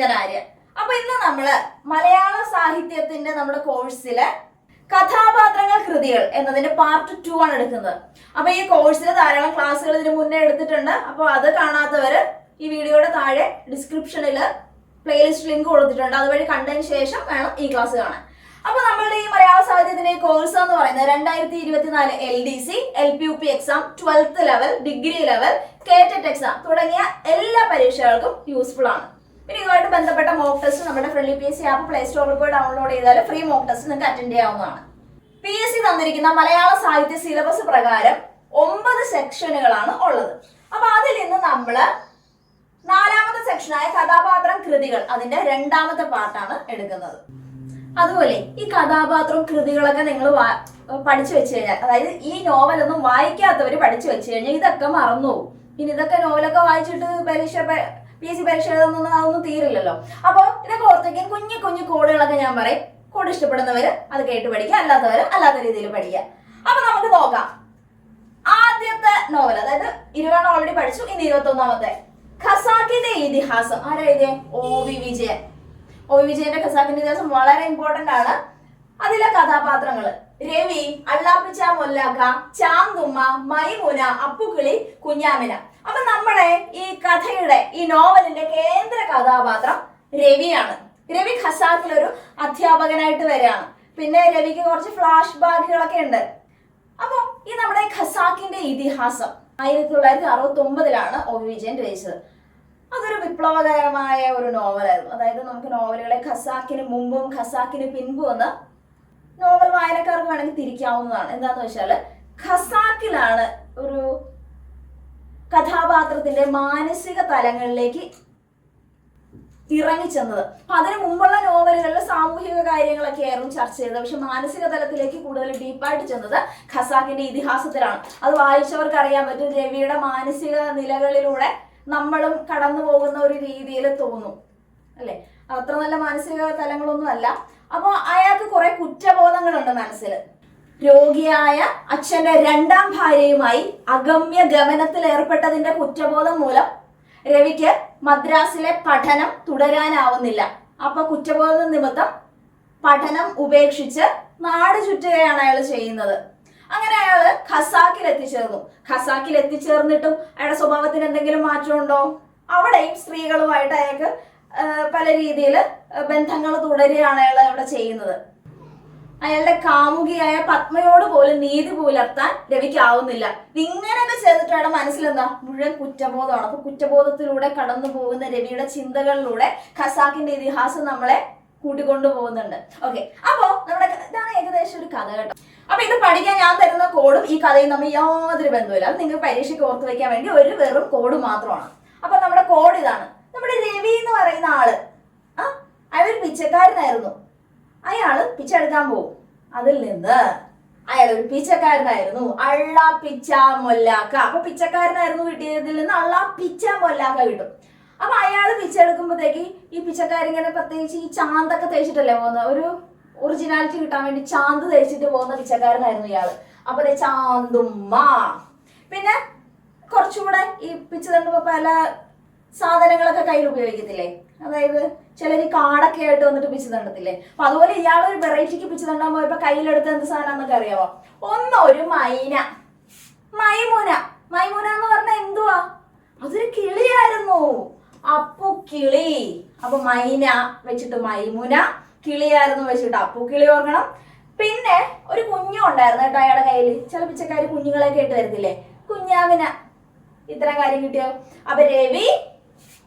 ഞാൻ ആര്യ അപ്പൊ ഇന്ന് നമ്മൾ മലയാള സാഹിത്യത്തിന്റെ നമ്മുടെ കോഴ്സിൽ കഥാപാത്രങ്ങൾ കൃതികൾ എന്നതിന്റെ പാർട്ട് ടു ആണ് എടുക്കുന്നത്. അപ്പൊ ഈ കോഴ്സിലെ ധാരാളം ക്ലാസ്സുകൾ ഇതിന് മുന്നേ എടുത്തിട്ടുണ്ട്. അപ്പൊ അത് കാണാത്തവര് ഈ വീഡിയോയുടെ താഴെ ഡിസ്ക്രിപ്ഷനിൽ പ്ലേലിസ്റ്റ് ലിങ്ക് കൊടുത്തിട്ടുണ്ട്. അതുവഴി കണ്ടതിന് ശേഷം വേണം ഈ ക്ലാസ് കാണാൻ. അപ്പൊ നമ്മളുടെ ഈ മലയാള സാഹിത്യത്തിന്റെ കോഴ്സ് എന്ന് പറയുന്നത് രണ്ടായിരത്തി ഇരുപത്തിനാല് L D C L P U P exam twelfth level degree level കേറ്ററ്റ് exam തുടങ്ങിയ എല്ലാ പരീക്ഷകൾക്കും യൂസ്ഫുൾ ആണ്. പിന്നെ ഇതുമായിട്ട് ബന്ധപ്പെട്ട മോക്ക് ടെസ്റ്റ് നമ്മുടെ friendly P S C app play സ്റ്റോറിൽ പോയി ഡൗൺലോഡ് ചെയ്താൽ ഫ്രീ മോക്ക് ടെസ്റ്റ് നിങ്ങൾക്ക് അറ്റൻഡ് ചെയ്യാവുന്നതാണ്. പി എസ് സി തന്നിരിക്കുന്ന മലയാള സാഹിത്യ സിലബസ് പ്രകാരം ഒമ്പത് സെക്ഷനുകളാണ് ഉള്ളത്. അപ്പൊ അതിൽ നിന്ന് നമ്മൾ നാലാമത്തെ സെക്ഷനായ കഥാപാത്രം കൃതികൾ അതിന്റെ രണ്ടാമത്തെ പാർട്ടാണ് എടുക്കുന്നത്. അതുപോലെ ഈ കഥാപാത്രവും കൃതികളൊക്കെ നിങ്ങൾ പഠിച്ചു വെച്ച് കഴിഞ്ഞാൽ അതായത് ഈ നോവലൊന്നും വായിക്കാത്തവർ പഠിച്ചു വെച്ച് കഴിഞ്ഞാൽ ഇതൊക്കെ മറന്നു പോകും. ഇനി ഇതൊക്കെ നോവലൊക്കെ വായിച്ചിട്ട് പരീക്ഷ പി എസ് സി പരീക്ഷ എഴുതുന്നൊന്നും അതൊന്നും തീരില്ലല്ലോ. അപ്പോൾ ഇതൊക്കെ ഓർത്തേക്കും കുഞ്ഞു കുഞ്ഞു കോഡുകളൊക്കെ ഞാൻ പറയും. കോഡ് ഇഷ്ടപ്പെടുന്നവര് അത് കേട്ട് പഠിക്കുക അല്ലാത്തവര് അല്ലാത്ത രീതിയിൽ പഠിക്കുക. അപ്പൊ നമുക്ക് നോക്കാം. ആദ്യത്തെ നോവൽ അതായത് ഇരുപതെണ്ണം ഓൾറെഡി പഠിച്ചു ഇനി ഇരുപത്തി ഒന്നാമത്തെ ഖസാക്കിന്റെ ഇതിഹാസം. ആരാ എഴുതിയ? O V Vijayan. O V വിജയന്റെ ഖസാക്കിന്റെ ഇതിഹാസം വളരെ ഇമ്പോർട്ടന്റ് ആണ്. അതിലെ കഥാപാത്രങ്ങൾ. രവി അള്ളാപ്പിച്ച മൊല്ലാക്ക ചാന്തുമ്മ മൈമുന അപ്പുക്കിളി കുഞ്ഞാമിന. അപ്പൊ നമ്മുടെ ഈ കഥയുടെ ഈ നോവലിന്റെ കേന്ദ്ര കഥാപാത്രം രവിയാണ്. രവി ഖസാക്കിൽ ഒരു അധ്യാപകനായിട്ട് വരികയാണ്. പിന്നെ രവിക്ക് കുറച്ച് ഫ്ലാഷ് ബാക്കുകളൊക്കെ ഉണ്ട്. അപ്പൊ ഈ നമ്മുടെ ഖസാക്കിന്റെ ഇതിഹാസം ആയിരത്തി തൊള്ളായിരത്തി അറുപത്തി ഒമ്പതിലാണ് ഒ വിജയൻ രചിച്ചത്. അതൊരു വിപ്ലവകരമായ ഒരു നോവലായിരുന്നു. അതായത് നമുക്ക് നോവലുകളെ ഖസാക്കിന് മുമ്പും ഖസാക്കിന് പിൻപും എന്ന് നോവൽ വായനക്കാർക്ക് വേണമെങ്കിൽ തിരിക്കാവുന്നതാണ്. എന്താന്ന് വെച്ചാൽ ഖസാക്കിലാണ് ഒരു കഥാപാത്രത്തിന്റെ മാനസിക തലങ്ങളിലേക്ക് ഇറങ്ങിച്ചെന്നത്. അപ്പൊ അതിന് മുമ്പുള്ള നോവലുകളിൽ സാമൂഹിക കാര്യങ്ങളൊക്കെ ആയിരുന്നു ചർച്ച ചെയ്തത്. പക്ഷെ മാനസിക തലത്തിലേക്ക് കൂടുതൽ ഡീപ്പായിട്ട് ചെന്നത് ഖസാക്കിന്റെ ഇതിഹാസത്തിലാണ്. അത് വായിച്ചവർക്ക് അറിയാൻ പറ്റും രവിയുടെ മാനസിക നിലകളിലൂടെ നമ്മളും കടന്നു പോകുന്ന ഒരു രീതിയിൽ തോന്നും. അല്ലെ? അത്ര നല്ല മാനസിക തലങ്ങളൊന്നും അല്ല അപ്പോൾ അയാൾക്ക് കുറെ കുറ്റബോധങ്ങളുണ്ട് മനസ്സിൽ. രോഗിയായ അച്ഛന്റെ രണ്ടാം ഭാര്യയുമായി അഗമ്യ ഗമനത്തിൽ ഏർപ്പെട്ടതിന്റെ കുറ്റബോധം മൂലം രവിക്ക് മദ്രാസിലെ പഠനം തുടരാനാവുന്നില്ല. അപ്പൊ കുറ്റബോധ നിമിത്തം പഠനം ഉപേക്ഷിച്ച് നാട് ചുറ്റുകയാണ് അയാൾ ചെയ്യുന്നത്. അങ്ങനെ അയാൾ ഖസാക്കിൽ എത്തിച്ചേർന്നു. ഖസാക്കിൽ എത്തിച്ചേർന്നിട്ടും അയാളുടെ സ്വഭാവത്തിന് എന്തെങ്കിലും മാറ്റമുണ്ടോ? അവിടെയും സ്ത്രീകളുമായിട്ട് അയാൾക്ക് പല രീതിയിൽ ബന്ധങ്ങൾ തുടരുകയാണ് അയാൾ അവിടെ ചെയ്യുന്നത്. അയാളുടെ കാമുകിയായ പത്മയോട് പോലും നീതി പുലർത്താൻ രവിക്കാവുന്നില്ല. ഇങ്ങനെയൊക്കെ ചെയ്തിട്ട് അയാളുടെ മനസ്സിലെന്താ? മുഴുവൻ കുറ്റബോധമാണ്. അപ്പൊ കുറ്റബോധത്തിലൂടെ കടന്നു പോകുന്ന രവിയുടെ ചിന്തകളിലൂടെ ഖസാക്കിന്റെ ഇതിഹാസം നമ്മളെ കൂട്ടിക്കൊണ്ടു പോകുന്നുണ്ട് ഓക്കെ അപ്പോ നമ്മുടെ ഇതാണ് ഏകദേശം ഒരു കഥ കേട്ടോ. അപ്പൊ ഇത് പഠിക്കാൻ ഞാൻ തരുന്ന കോഡും ഈ കഥയും തമ്മിൽ യാതൊരു ബന്ധമില്ല അത് നിങ്ങൾക്ക് പരീക്ഷയ്ക്ക് ഓർത്ത് വെക്കാൻ വേണ്ടി ഒരു വെറും കോഡ് മാത്രമാണ്. അപ്പൊ നമ്മുടെ കോഡ് ഇതാണ്. നമ്മുടെ രവി എന്ന് പറയുന്ന ആൾ ആ അയാൾ ഒരു പിച്ചക്കാരനായിരുന്നു. അയാൾ പിച്ച എടുക്കാൻ പോകും. അതിൽ നിന്ന് അയാൾ ഒരു പിച്ചക്കാരനായിരുന്നു. അള്ള പിച്ച മൊല്ലാക്ക. അപ്പൊ പിച്ചക്കാരനായിരുന്നു കിട്ടിയതിൽ നിന്ന് അള്ള പിച്ച മൊല്ലാക്ക കിട്ടും. അപ്പൊ അയാൾ പിച്ച എടുക്കുമ്പോഴത്തേക്ക് ഈ പിച്ചക്കാരിങ്ങനെ പ്രത്യേകിച്ച് ഈ ചാന്തൊക്കെ തേച്ചിട്ടല്ലേ പോകുന്നത്? ഒരു ഒറിജിനാലിറ്റി കിട്ടാൻ വേണ്ടി ചാന്ത് തേച്ചിട്ട് പോകുന്ന പിച്ചക്കാരനായിരുന്നു ഇയാൾ അപ്പൊ ചാന്തുമ്മ. പിന്നെ കുറച്ചുകൂടെ ഈ പിച്ച തണ്ടുമ്പോ പല സാധനങ്ങളൊക്കെ കയ്യിൽ ഉപയോഗിക്കത്തില്ലേ? അതായത് ചിലർ കാടൊക്കെ ആയിട്ട് വന്നിട്ട് പിച്ച് തണ്ടത്തില്ലേ? അപ്പൊ അതുപോലെ ഇയാൾ ഒരു വെറൈറ്റിക്ക് പിച്ച് തണ്ടാൻ പോയപ്പോ കയ്യിലെടുത്ത് എന്ത് സാധനമാണെന്നൊക്കെ അറിയാവോ? ഒന്ന് ഒരു മൈന. മൈമുന. മൈമുന എന്ന് പറഞ്ഞാൽ എന്തുവാ? അതൊരു കിളിയായിരുന്നു. അപ്പു കിളി. അപ്പൊ മൈന വെച്ചിട്ട് മൈമുന കിളിയായിരുന്നു വെച്ചിട്ട് അപ്പു കിളി ഓർക്കണം. പിന്നെ ഒരു കുഞ്ഞു ഉണ്ടായിരുന്നു കേട്ടോ അയാളുടെ കയ്യിൽ ചില പിച്ചക്കാര് കുഞ്ഞുങ്ങളെ ഇട്ട് തരത്തില്ലേ? കുഞ്ഞാവിന ഇത്തരം കാര്യം കിട്ടിയോ? അപ്പൊ രവി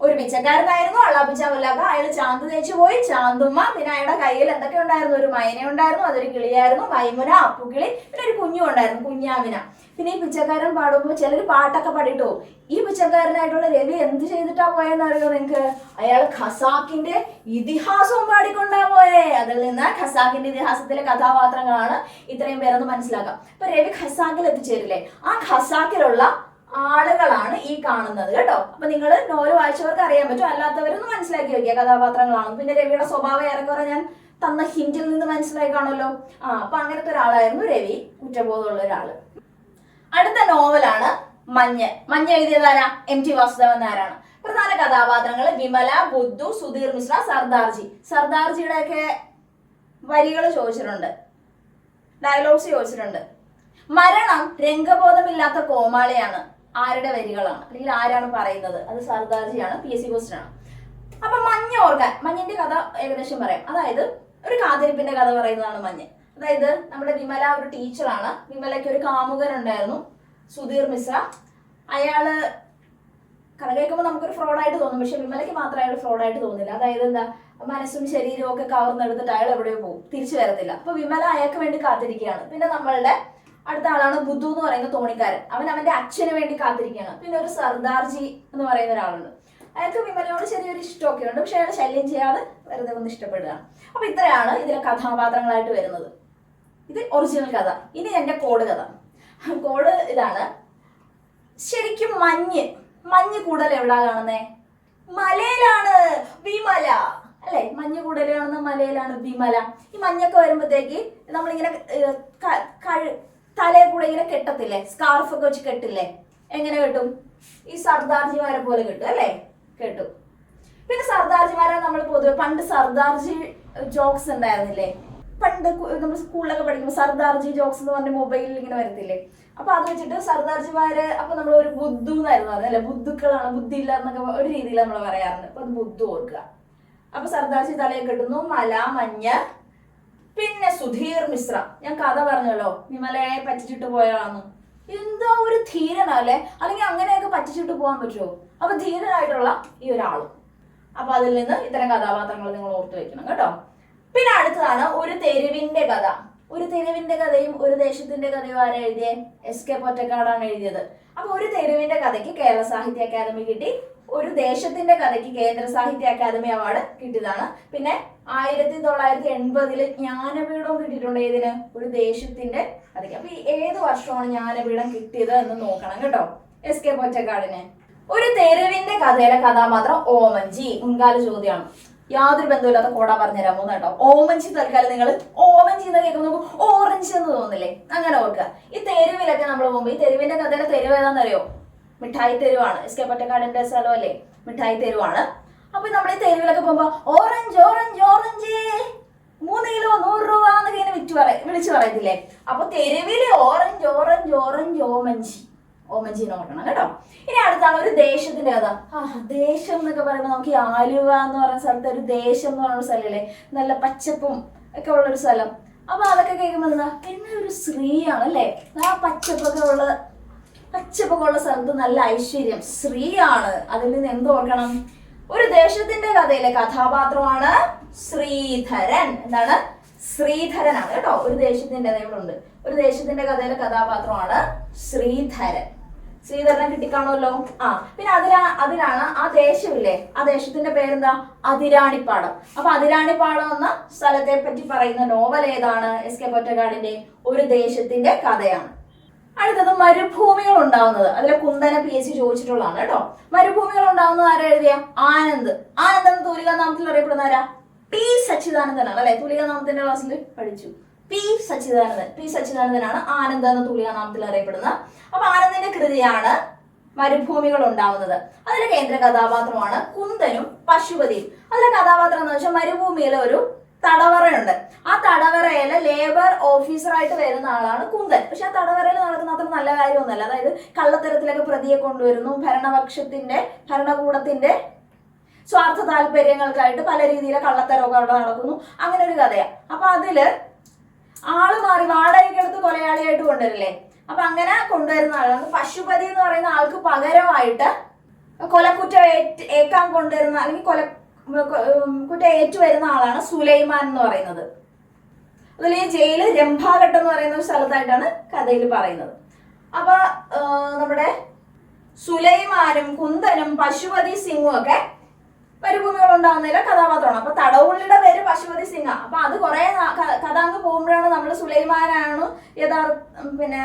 ഒരു പിച്ചക്കാരനായിരുന്നു അള്ളാപ്പിച്ച മുല്ലാക്ക അയാൾ ചാന്ത് തേച്ചു പോയി. ചാന്തുമ്മ പിന്നെ അയാളുടെ കയ്യിൽ എന്തൊക്കെ ഉണ്ടായിരുന്നു? ഒരു മൈന ഉണ്ടായിരുന്നു അതൊരു കിളിയായിരുന്നു മൈമുന അപ്പുകിളി പിന്നെ ഒരു കുഞ്ഞു ഉണ്ടായിരുന്നു കുഞ്ഞാമിന. പിന്നെ ഈ പിച്ചക്കാരൻ പാടുമ്പോൾ ചിലർ പാട്ടൊക്കെ പാടിട്ടോ? ഈ പിച്ചക്കാരനായിട്ടുള്ള രവി എന്ത് ചെയ്തിട്ടാ പോയെന്ന് അറിയോ നിങ്ങൾക്ക് അയാൾ ഖസാക്കിന്റെ ഇതിഹാസവും പാടിക്കൊണ്ടാ പോയേ. അതിൽ നിന്ന് ഖസാക്കിന്റെ ഇതിഹാസത്തിലെ കഥാപാത്രങ്ങളാണ് ഇത്രയും പേരെന്ന് മനസ്സിലാക്കാം. അപ്പൊ രവി ഖസാക്കിൽ എത്തിച്ചേരില്ലേ? ആ ഖസാക്കിലുള്ള ആളുകളാണ് ഈ കാണുന്നത് കേട്ടോ. അപ്പൊ നിങ്ങൾ നോവൽ വായിച്ചവർക്ക് അറിയാൻ പറ്റും. അല്ലാത്തവരൊന്ന് മനസ്സിലാക്കി വെക്കുക. കഥാപാത്രങ്ങളാണ്. പിന്നെ രവിയുടെ സ്വഭാവം ഏറെക്കുറെ ഞാൻ തന്ന ഹിന്റിൽ നിന്ന് മനസ്സിലായി കാണുമല്ലോ ആ അപ്പൊ അങ്ങനത്തെ ഒരാളായിരുന്നു രവി. കുറ്റബോധമുള്ള ഒരാൾ. അടുത്ത നോവലാണ് മഞ്ഞ്. മഞ്ഞ് എഴുതിയതാരാ എം ടി വാസുദേവൻ നായരാണ്. പ്രധാന കഥാപാത്രങ്ങൾ വിമല ബുദ്ധു സുധീർ മിശ്ര സർദാർജി സർദാർജിയുടെ ഒക്കെ വരികൾ ചോദിച്ചിട്ടുണ്ട്. ഡയലോഗ്സ് ചോദിച്ചിട്ടുണ്ട്. മരണം രംഗബോധമില്ലാത്ത കോമാളിയാണ്. ആരുടെ വരികളാണ്? അല്ലെങ്കിൽ ആരാണ് പറയുന്നത്? അത് സർദാർജിയാണ് പി എസ് സി ക്വസ്റ്റൻ ആണ്. അപ്പൊ മഞ്ഞ ഓർക്കാൻ മഞ്ഞിന്റെ കഥ ഏകദേശം പറയാം. അതായത് ഒരു കാത്തിരിപ്പിന്റെ കഥ പറയുന്നതാണ് മഞ്ഞ്. അതായത് നമ്മുടെ വിമല ഒരു ടീച്ചറാണ് വിമലയ്ക്ക് ഒരു കാമുകൻ ഉണ്ടായിരുന്നു സുധീർ മിശ്ര. അയാൾ കഥ കേൾക്കുമ്പോൾ നമുക്കൊരു ഫ്രോഡായിട്ട് തോന്നും. പക്ഷെ വിമലയ്ക്ക് മാത്രം അയാൾ ഫ്രോഡായിട്ട് തോന്നില്ല അതായത് എന്താ മനസ്സും ശരീരവും ഒക്കെ കവർന്നെടുത്തിട്ട് അയാൾ എവിടെയോ പോകും. തിരിച്ചു വരത്തില്ല. അപ്പൊ വിമല അയാൾക്ക് വേണ്ടി കാത്തിരിക്കുകയാണ്. പിന്നെ നമ്മളുടെ അടുത്ത ആളാണ് ബുദ്ധു എന്ന് പറയുന്ന തോണിക്കാരൻ. അവൻ അവന്റെ അച്ഛന് വേണ്ടി കാത്തിരിക്കുകയാണ്. പിന്നെ ഒരു സർദാർജി എന്ന് പറയുന്ന ഒരാളുണ്ട്. അയാൾക്ക് വിമലയോട് ചെറിയൊരു ഇഷ്ടമൊക്കെ ഉണ്ട് പക്ഷെ അയാൾ ശല്യം ചെയ്യാതെ വെറുതെ ഒന്ന് ഇഷ്ടപ്പെടുക. അപ്പൊ ഇത്രയാണ് ഇതിലെ കഥാപാത്രങ്ങളായിട്ട് വരുന്നത്. ഇത് ഒറിജിനൽ കഥ. ഇനി എന്റെ കോഡ് കഥ. കോഡ് ഇതാണ്. ശരിക്കും മഞ്ഞ്. മഞ്ഞ് കൂടുതൽ എവിടാ കാണുന്നേ? മലയിലാണ്. വിമല. അല്ലെ? മഞ്ഞ് കൂടുതൽ കാണുന്ന മലയിലാണ് വിമല. ഈ മഞ്ഞൊക്കെ വരുമ്പോഴത്തേക്ക് നമ്മളിങ്ങനെ തലയിൽ കൂടെ ഇങ്ങനെ കെട്ടത്തില്ലേ? സ്കാർഫ് ഒക്കെ വെച്ച് കെട്ടില്ലേ? എങ്ങനെ കെട്ടും? ഈ സർദാർജിമാരെ പോലെ കെട്ടും അല്ലേ? കെട്ടും. പിന്നെ സർദാർജിമാരെ നമ്മൾ പൊതുവെ പണ്ട് സർദാർജി ജോക്സ് ഉണ്ടായിരുന്നില്ലേ? പണ്ട് നമ്മൾ സ്കൂളിലൊക്കെ പഠിക്കുമ്പോൾ സർദാർജി ജോക്സ് എന്ന് പറഞ്ഞ മൊബൈലിൽ ഇങ്ങനെ വരത്തില്ലേ? അപ്പൊ അത് വെച്ചിട്ട് സർദാർജിമാര് അപ്പൊ നമ്മൾ ഒരു ബുദ്ധു എന്നായിരുന്നു പറഞ്ഞത് അല്ലെ? ബുദ്ധുക്കളാണ് ബുദ്ധി ഇല്ല എന്നൊക്കെ ഒരു രീതിയിൽ നമ്മൾ പറയാറുണ്ട്. അപ്പൊ അത് ബുദ്ധു ഓർക്കുക. അപ്പൊ സർദാർജി തലയെ കെട്ടുന്നു മല മഞ്ഞ് പിന്നെ സുധീർ മിശ്ര. ഞാൻ കഥ പറഞ്ഞല്ലോ വിമലയെ പറ്റിച്ചിട്ട് പോയാന്ന്. എന്തോ ഒരു ധീരനല്ലേ? അല്ലെങ്കിൽ അങ്ങനെയൊക്കെ പറ്റിച്ചിട്ട് പോകാൻ പറ്റുമോ അപ്പൊ ധീരനായിട്ടുള്ള ഈ ഒരാളും. അപ്പൊ അതിൽ നിന്ന് ഇത്തരം കഥാപാത്രങ്ങൾ നിങ്ങൾ ഓർത്തു വെക്കണം കേട്ടോ. പിന്നെ അടുത്തതാണ് ഒരു തെരുവിന്റെ കഥ. ഒരു തെരുവിന്റെ കഥയും ഒരു ദേശത്തിന്റെ കഥയും ആരാ എഴുതിയേ? എസ് കെ പൊറ്റക്കാടാണ് എഴുതിയത്. അപ്പൊ ഒരു തെരുവിന്റെ കഥയ്ക്ക് കേരള സാഹിത്യ അക്കാദമി കിട്ടി. ഒരു ദേശത്തിന്റെ കഥയ്ക്ക് കേന്ദ്ര സാഹിത്യ അക്കാദമി അവാർഡ് കിട്ടിയതാണ്. പിന്നെ ആയിരത്തി തൊള്ളായിരത്തി എൺപതിൽ ജ്ഞാനപീഠവും കിട്ടിയിട്ടുണ്ട്. ഏതിന്? ഒരു ദേശത്തിന്റെ കഥയ്ക്ക്. അപ്പൊ ഈ ഏത് വർഷമാണ് ജ്ഞാനപീഠം കിട്ടിയത് എന്ന് നോക്കണം കേട്ടോ. എസ് കെ പൊറ്റക്കാടിന്. ഒരു തെരുവിന്റെ കഥയിലെ കഥാപാത്രം ഓമഞ്ചി മുൻകാല ചോദ്യമാണ്. യാതൊരു ബന്ധമില്ലാത്ത കോട പറഞ്ഞുതരാൻ പോകുന്ന കേട്ടോ. ഓമൻജി തൽക്കാലം നിങ്ങൾ ഓമഞ്ചി എന്ന് കേൾക്കുമ്പോൾ ഓറഞ്ച് എന്ന് തോന്നില്ലേ? അങ്ങനെ ഓർക്കുക. ഈ തെരുവിലൊക്കെ നമ്മൾ പോകുമ്പോൾ ഈ തെരുവിന്റെ കഥയിലെ തെരുവ് ഏതാണെന്നറിയോ? മിഠായി തെരുവാണ്. എസ് കെ പൊറ്റക്കാടിന്റെ സ്ഥലമല്ലേ മിഠായി തെരുവാണ്. അപ്പൊ നമ്മൾ ഈ തെരുവിലൊക്കെ പോകുമ്പോ ഓറഞ്ച് ഓറഞ്ച് ഓറഞ്ച് മൂന്ന് കിലോ നൂറ് രൂപ എന്നൊക്കെ ഇങ്ങനെ വിറ്റ് പറ വിളിച്ചു പറയത്തില്ലേ? അപ്പൊ തെരുവിൽ orange orange orange Omanchi Omanchi നോക്കണം കേട്ടോ. ഇനി അടുത്താണ് ഒരു ദേശത്തിന്റെ കഥ. ആ ദേശം എന്നൊക്കെ പറയുമ്പോൾ നമുക്ക് ഈ ആലുവ എന്ന് പറയുന്ന സ്ഥലത്ത് ഒരു ദേശം എന്ന് പറയുന്ന സ്ഥലമില്ലേ? നല്ല പച്ചപ്പും ഒക്കെ ഉള്ള ഒരു സ്ഥലം. അപ്പൊ അതൊക്കെ കേൾക്കുമ്പോൾ എന്താ? എന്നൊരു സ്ത്രീയാണ് അല്ലേ ആ പച്ചപ്പൊക്കെ ഉള്ള പച്ചപ്പൊക്കെ ഉള്ള സ്ഥലത്ത് നല്ല ഐശ്വര്യം. സ്ത്രീയാണ് അതിൽ നിന്ന് എന്ത് ഓർക്കണം? ഒരു ദേശത്തിന്റെ കഥയിലെ കഥാപാത്രമാണ് ശ്രീധരൻ. എന്താണ്? ശ്രീധരനാണ് കേട്ടോ. ഒരു ദേശത്തിന്റെ ഉണ്ട് ഒരു ദേശത്തിന്റെ കഥയിലെ കഥാപാത്രമാണ് ശ്രീധരൻ. ശ്രീധരനെ കിട്ടിക്കാണുമല്ലോ? ആ. പിന്നെ അതിലാ അതിലാണ് ആ ദേശമില്ലേ? ആ ദേശത്തിന്റെ പേരെന്താ? അതിരാണിപ്പാടം. അപ്പൊ അതിരാണിപ്പാടം എന്ന സ്ഥലത്തെ പറ്റി പറയുന്ന നോവൽ ഏതാണ്? എസ് കെ പൊറ്റക്കാടിന്റെ ഒരു ദേശത്തിന്റെ കഥയാണ്. അടുത്തത് മരുഭൂമികൾ ഉണ്ടാവുന്നത്. അതിലെ കുന്തന പി സി ചോദിച്ചിട്ടുള്ളതാണ് കേട്ടോ. മരുഭൂമികൾ ഉണ്ടാവുന്നത് ആരാ എഴുതിയ? ആനന്ദ്. ആനന്ദ് എന്ന തൂലിക നാമത്തിൽ അറിയപ്പെടുന്ന ആരാ? പി സച്ചിദാനന്ദനാണ് അല്ലെ? തൂലിക നാമത്തിന്റെ ക്ലാസ്സിൽ പഠിച്ചു. പി സച്ചിദാനന്ദൻ. പി സച്ചിദാനന്ദനാണ് ആനന്ദ് എന്ന തൂലിക നാമത്തിൽ അറിയപ്പെടുന്ന അപ്പൊ ആനന്ദിന്റെ കൃതിയാണ് മരുഭൂമികൾ ഉണ്ടാവുന്നത്. അതിലെ കേന്ദ്ര കഥാപാത്രമാണ് കുന്തനും പശുപതിയും. അതിലെ കഥാപാത്രം എന്ന് വെച്ചാൽ മരുഭൂമിയിലെ ഒരു തടവറയുണ്ട്. ആ തടവറയിലെ ലേബർ ഓഫീസറായിട്ട് വരുന്ന ആളാണ് കുന്തൻ. പക്ഷെ ആ തടവറയിൽ നടക്കുന്ന അത്ര നല്ല കാര്യമൊന്നുമല്ല. അതായത് കള്ളത്തരത്തിലൊക്കെ പ്രതിയെ കൊണ്ടുവരുന്നു ഭരണപക്ഷത്തിന്റെ ഭരണകൂടത്തിന്റെ സ്വാർത്ഥ താല്പര്യങ്ങൾക്കായിട്ട് പല രീതിയിലെ കള്ളത്തരമൊക്കെ അവിടെ നടക്കുന്നു. അങ്ങനെ ഒരു കഥയാ. അപ്പൊ അതിൽ ആൾ മാറി വാടകയ്ക്ക് എടുത്ത് കൊലയാളിയായിട്ട് കൊണ്ടുവരില്ലേ? അപ്പൊ അങ്ങനെ കൊണ്ടുവരുന്ന ആളാണ്. പശുപതി എന്ന് പറയുന്ന ആൾക്ക് പകരമായിട്ട് കൊലക്കുറ്റം ഏക്കാൻ കൊണ്ടുവരുന്ന അല്ലെങ്കിൽ കൊല ഉം, കുറ്റം ഏറ്റുവരുന്ന ആളാണ് സുലൈമാൻ എന്ന് പറയുന്നത്. അതുപോലെ ഈ ജയിൽ രംഭാഘട്ടം എന്ന് പറയുന്ന ഒരു സ്ഥലത്തായിട്ടാണ് കഥയിൽ പറയുന്നത്. അപ്പൊ നമ്മുടെ സുലൈമാനും കുന്തനും പശുപതി സിംഗും ഒക്കെ മരുഭൂമികൾ ഉണ്ടാകുന്നതിലെ കഥാപാത്രമാണ്. അപ്പൊ തടവുള്ളിയുടെ പേര് പശുപതി സിംഗ. അപ്പൊ അത് കുറെ കഥ അങ്ങ് പോകുമ്പോഴാണ് നമ്മൾ സുലൈമാനാണ് യഥാർത്ഥ പിന്നെ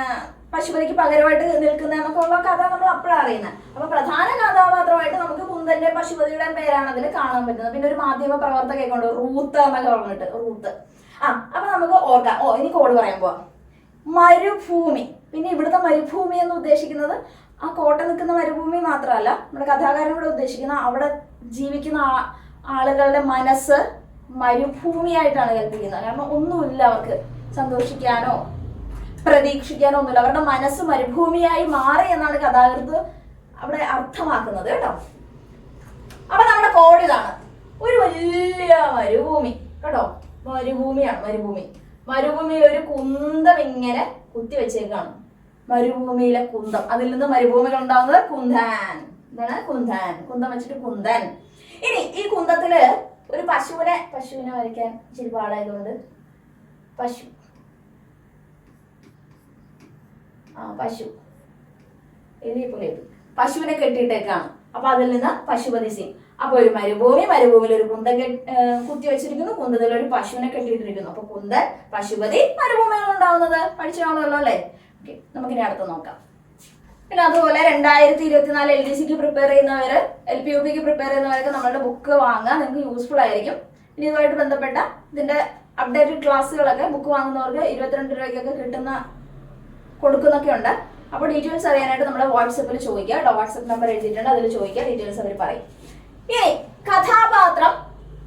പശുപതിക്ക് പകരമായിട്ട് നിൽക്കുന്ന ഉള്ള കഥ നമ്മൾ അപ്പോഴാണ് അറിയുന്നത്. അപ്പൊ പ്രധാന കഥാപാത്രമായിട്ട് നമുക്ക് കുന്തന്റെ പശുപതിയുടെ പേരാണ് അതിൽ കാണാൻ പറ്റുന്നത്. പിന്നെ ഒരു മാധ്യമ പ്രവർത്തകയൊക്കെ ഉണ്ട് റൂത്ത് എന്നൊക്കെ പറഞ്ഞിട്ട് റൂത്ത്. ആ അപ്പൊ നമുക്ക് ഓർക്കാം. ഓ ഇനി കോഡ് പറയാൻ പോവാം. മരുഭൂമി. പിന്നെ ഇവിടുത്തെ മരുഭൂമി എന്ന് ഉദ്ദേശിക്കുന്നത് ആ കോട്ട നിൽക്കുന്ന മരുഭൂമി മാത്രമല്ല നമ്മുടെ കഥാകാരൻ ഇവിടെ ഉദ്ദേശിക്കുന്ന അവിടെ ജീവിക്കുന്ന ആളുകളുടെ മനസ്സ് മരുഭൂമിയായിട്ടാണ് കൽപ്പിക്കുന്നത്. കാരണം ഒന്നുമില്ല അവർക്ക് സന്തോഷിക്കാനോ പ്രതീക്ഷിക്കാനോ ഒന്നുമില്ല അവരുടെ മനസ്സ് മരുഭൂമിയായി മാറി എന്നാണ് കഥാകൃത്ത് അവിടെ അർത്ഥമാക്കുന്നത് കേട്ടോ. അപ്പൊ നമ്മുടെ കോഡ് ഇതാണ്. ഒരു വലിയ മരുഭൂമി. കേട്ടോ. മരുഭൂമിയാണ് മരുഭൂമി. മരുഭൂമിയിൽ ഒരു കുന്തം ഇങ്ങനെ കുത്തി വെച്ചേക്കാണ്. മരുഭൂമിയിലെ കുന്തം. അതിൽ നിന്ന് മരുഭൂമികൾ ഉണ്ടാവുന്നത് കുന്താൻ. എന്താണ്? കുന്താൻ. കുന്തം വെച്ചിട്ട് കുന്തൻ. ഇനി ഈ കുന്തത്തിൽ ഒരു പശുവിനെ പശുവിനെ വരയ്ക്കാൻ ഇച്ചിരി പാടായതുകൊണ്ട് പശു പശു. എലിയെപ്പോലെ പശുവിനെ കെട്ടിയിട്ടേക്കാണ്. അപ്പൊ അതിൽ നിന്ന് പശുപതി സിംഗ് അപ്പൊ ഒരു മരുഭൂമി മരുഭൂമിയിൽ ഒരു കുന്തം കുത്തി വെച്ചിരിക്കുന്നു. കുന്തത്തിൽ ഒരു പശുവിനെ കെട്ടിയിട്ടിരിക്കുന്നു. അപ്പൊ കുന്തൻ പശുപതി മരുഭൂമിയാണ് ഉണ്ടാവുന്നത്. പഠിച്ചാണല്ലോ അല്ലേ ഓക്കെ നമുക്കിനി അടുത്ത് നോക്കാം. പിന്നെ അതുപോലെ രണ്ടായിരത്തി ഇരുപത്തിനാല് എൽ ഡി സിക്ക് പ്രിപ്പയർ ചെയ്യുന്നവര് എൽ പി യു പിക്ക് പ്രിപ്പയർ ചെയ്യുന്നവർക്ക് നമ്മളുടെ ബുക്ക് വാങ്ങുക. നിങ്ങൾക്ക് യൂസ്ഫുൾ ആയിരിക്കും. ഇനി ഇതുമായിട്ട് ബന്ധപ്പെട്ട ഇതിന്റെ അപ്ഡേറ്റഡ് ക്ലാസ്സുകളൊക്കെ ബുക്ക് വാങ്ങുന്നവർക്ക് ഇരുപത്തിരണ്ട് രൂപയ്ക്കൊക്കെ കിട്ടുന്ന കൊടുക്കുന്നൊക്കെ ഉണ്ട്. അപ്പോൾ ഡീറ്റെയിൽസ് അറിയാനായിട്ട് നമ്മുടെ വാട്സപ്പിൽ ചോദിക്കുക. കേട്ടോ വാട്സപ്പ് നമ്പർ എഴുതിയിട്ടുണ്ട് അതിൽ ചോദിക്കുക ഡീറ്റെയിൽസ് അവർ പറയും. ഇനി കഥാപാത്രം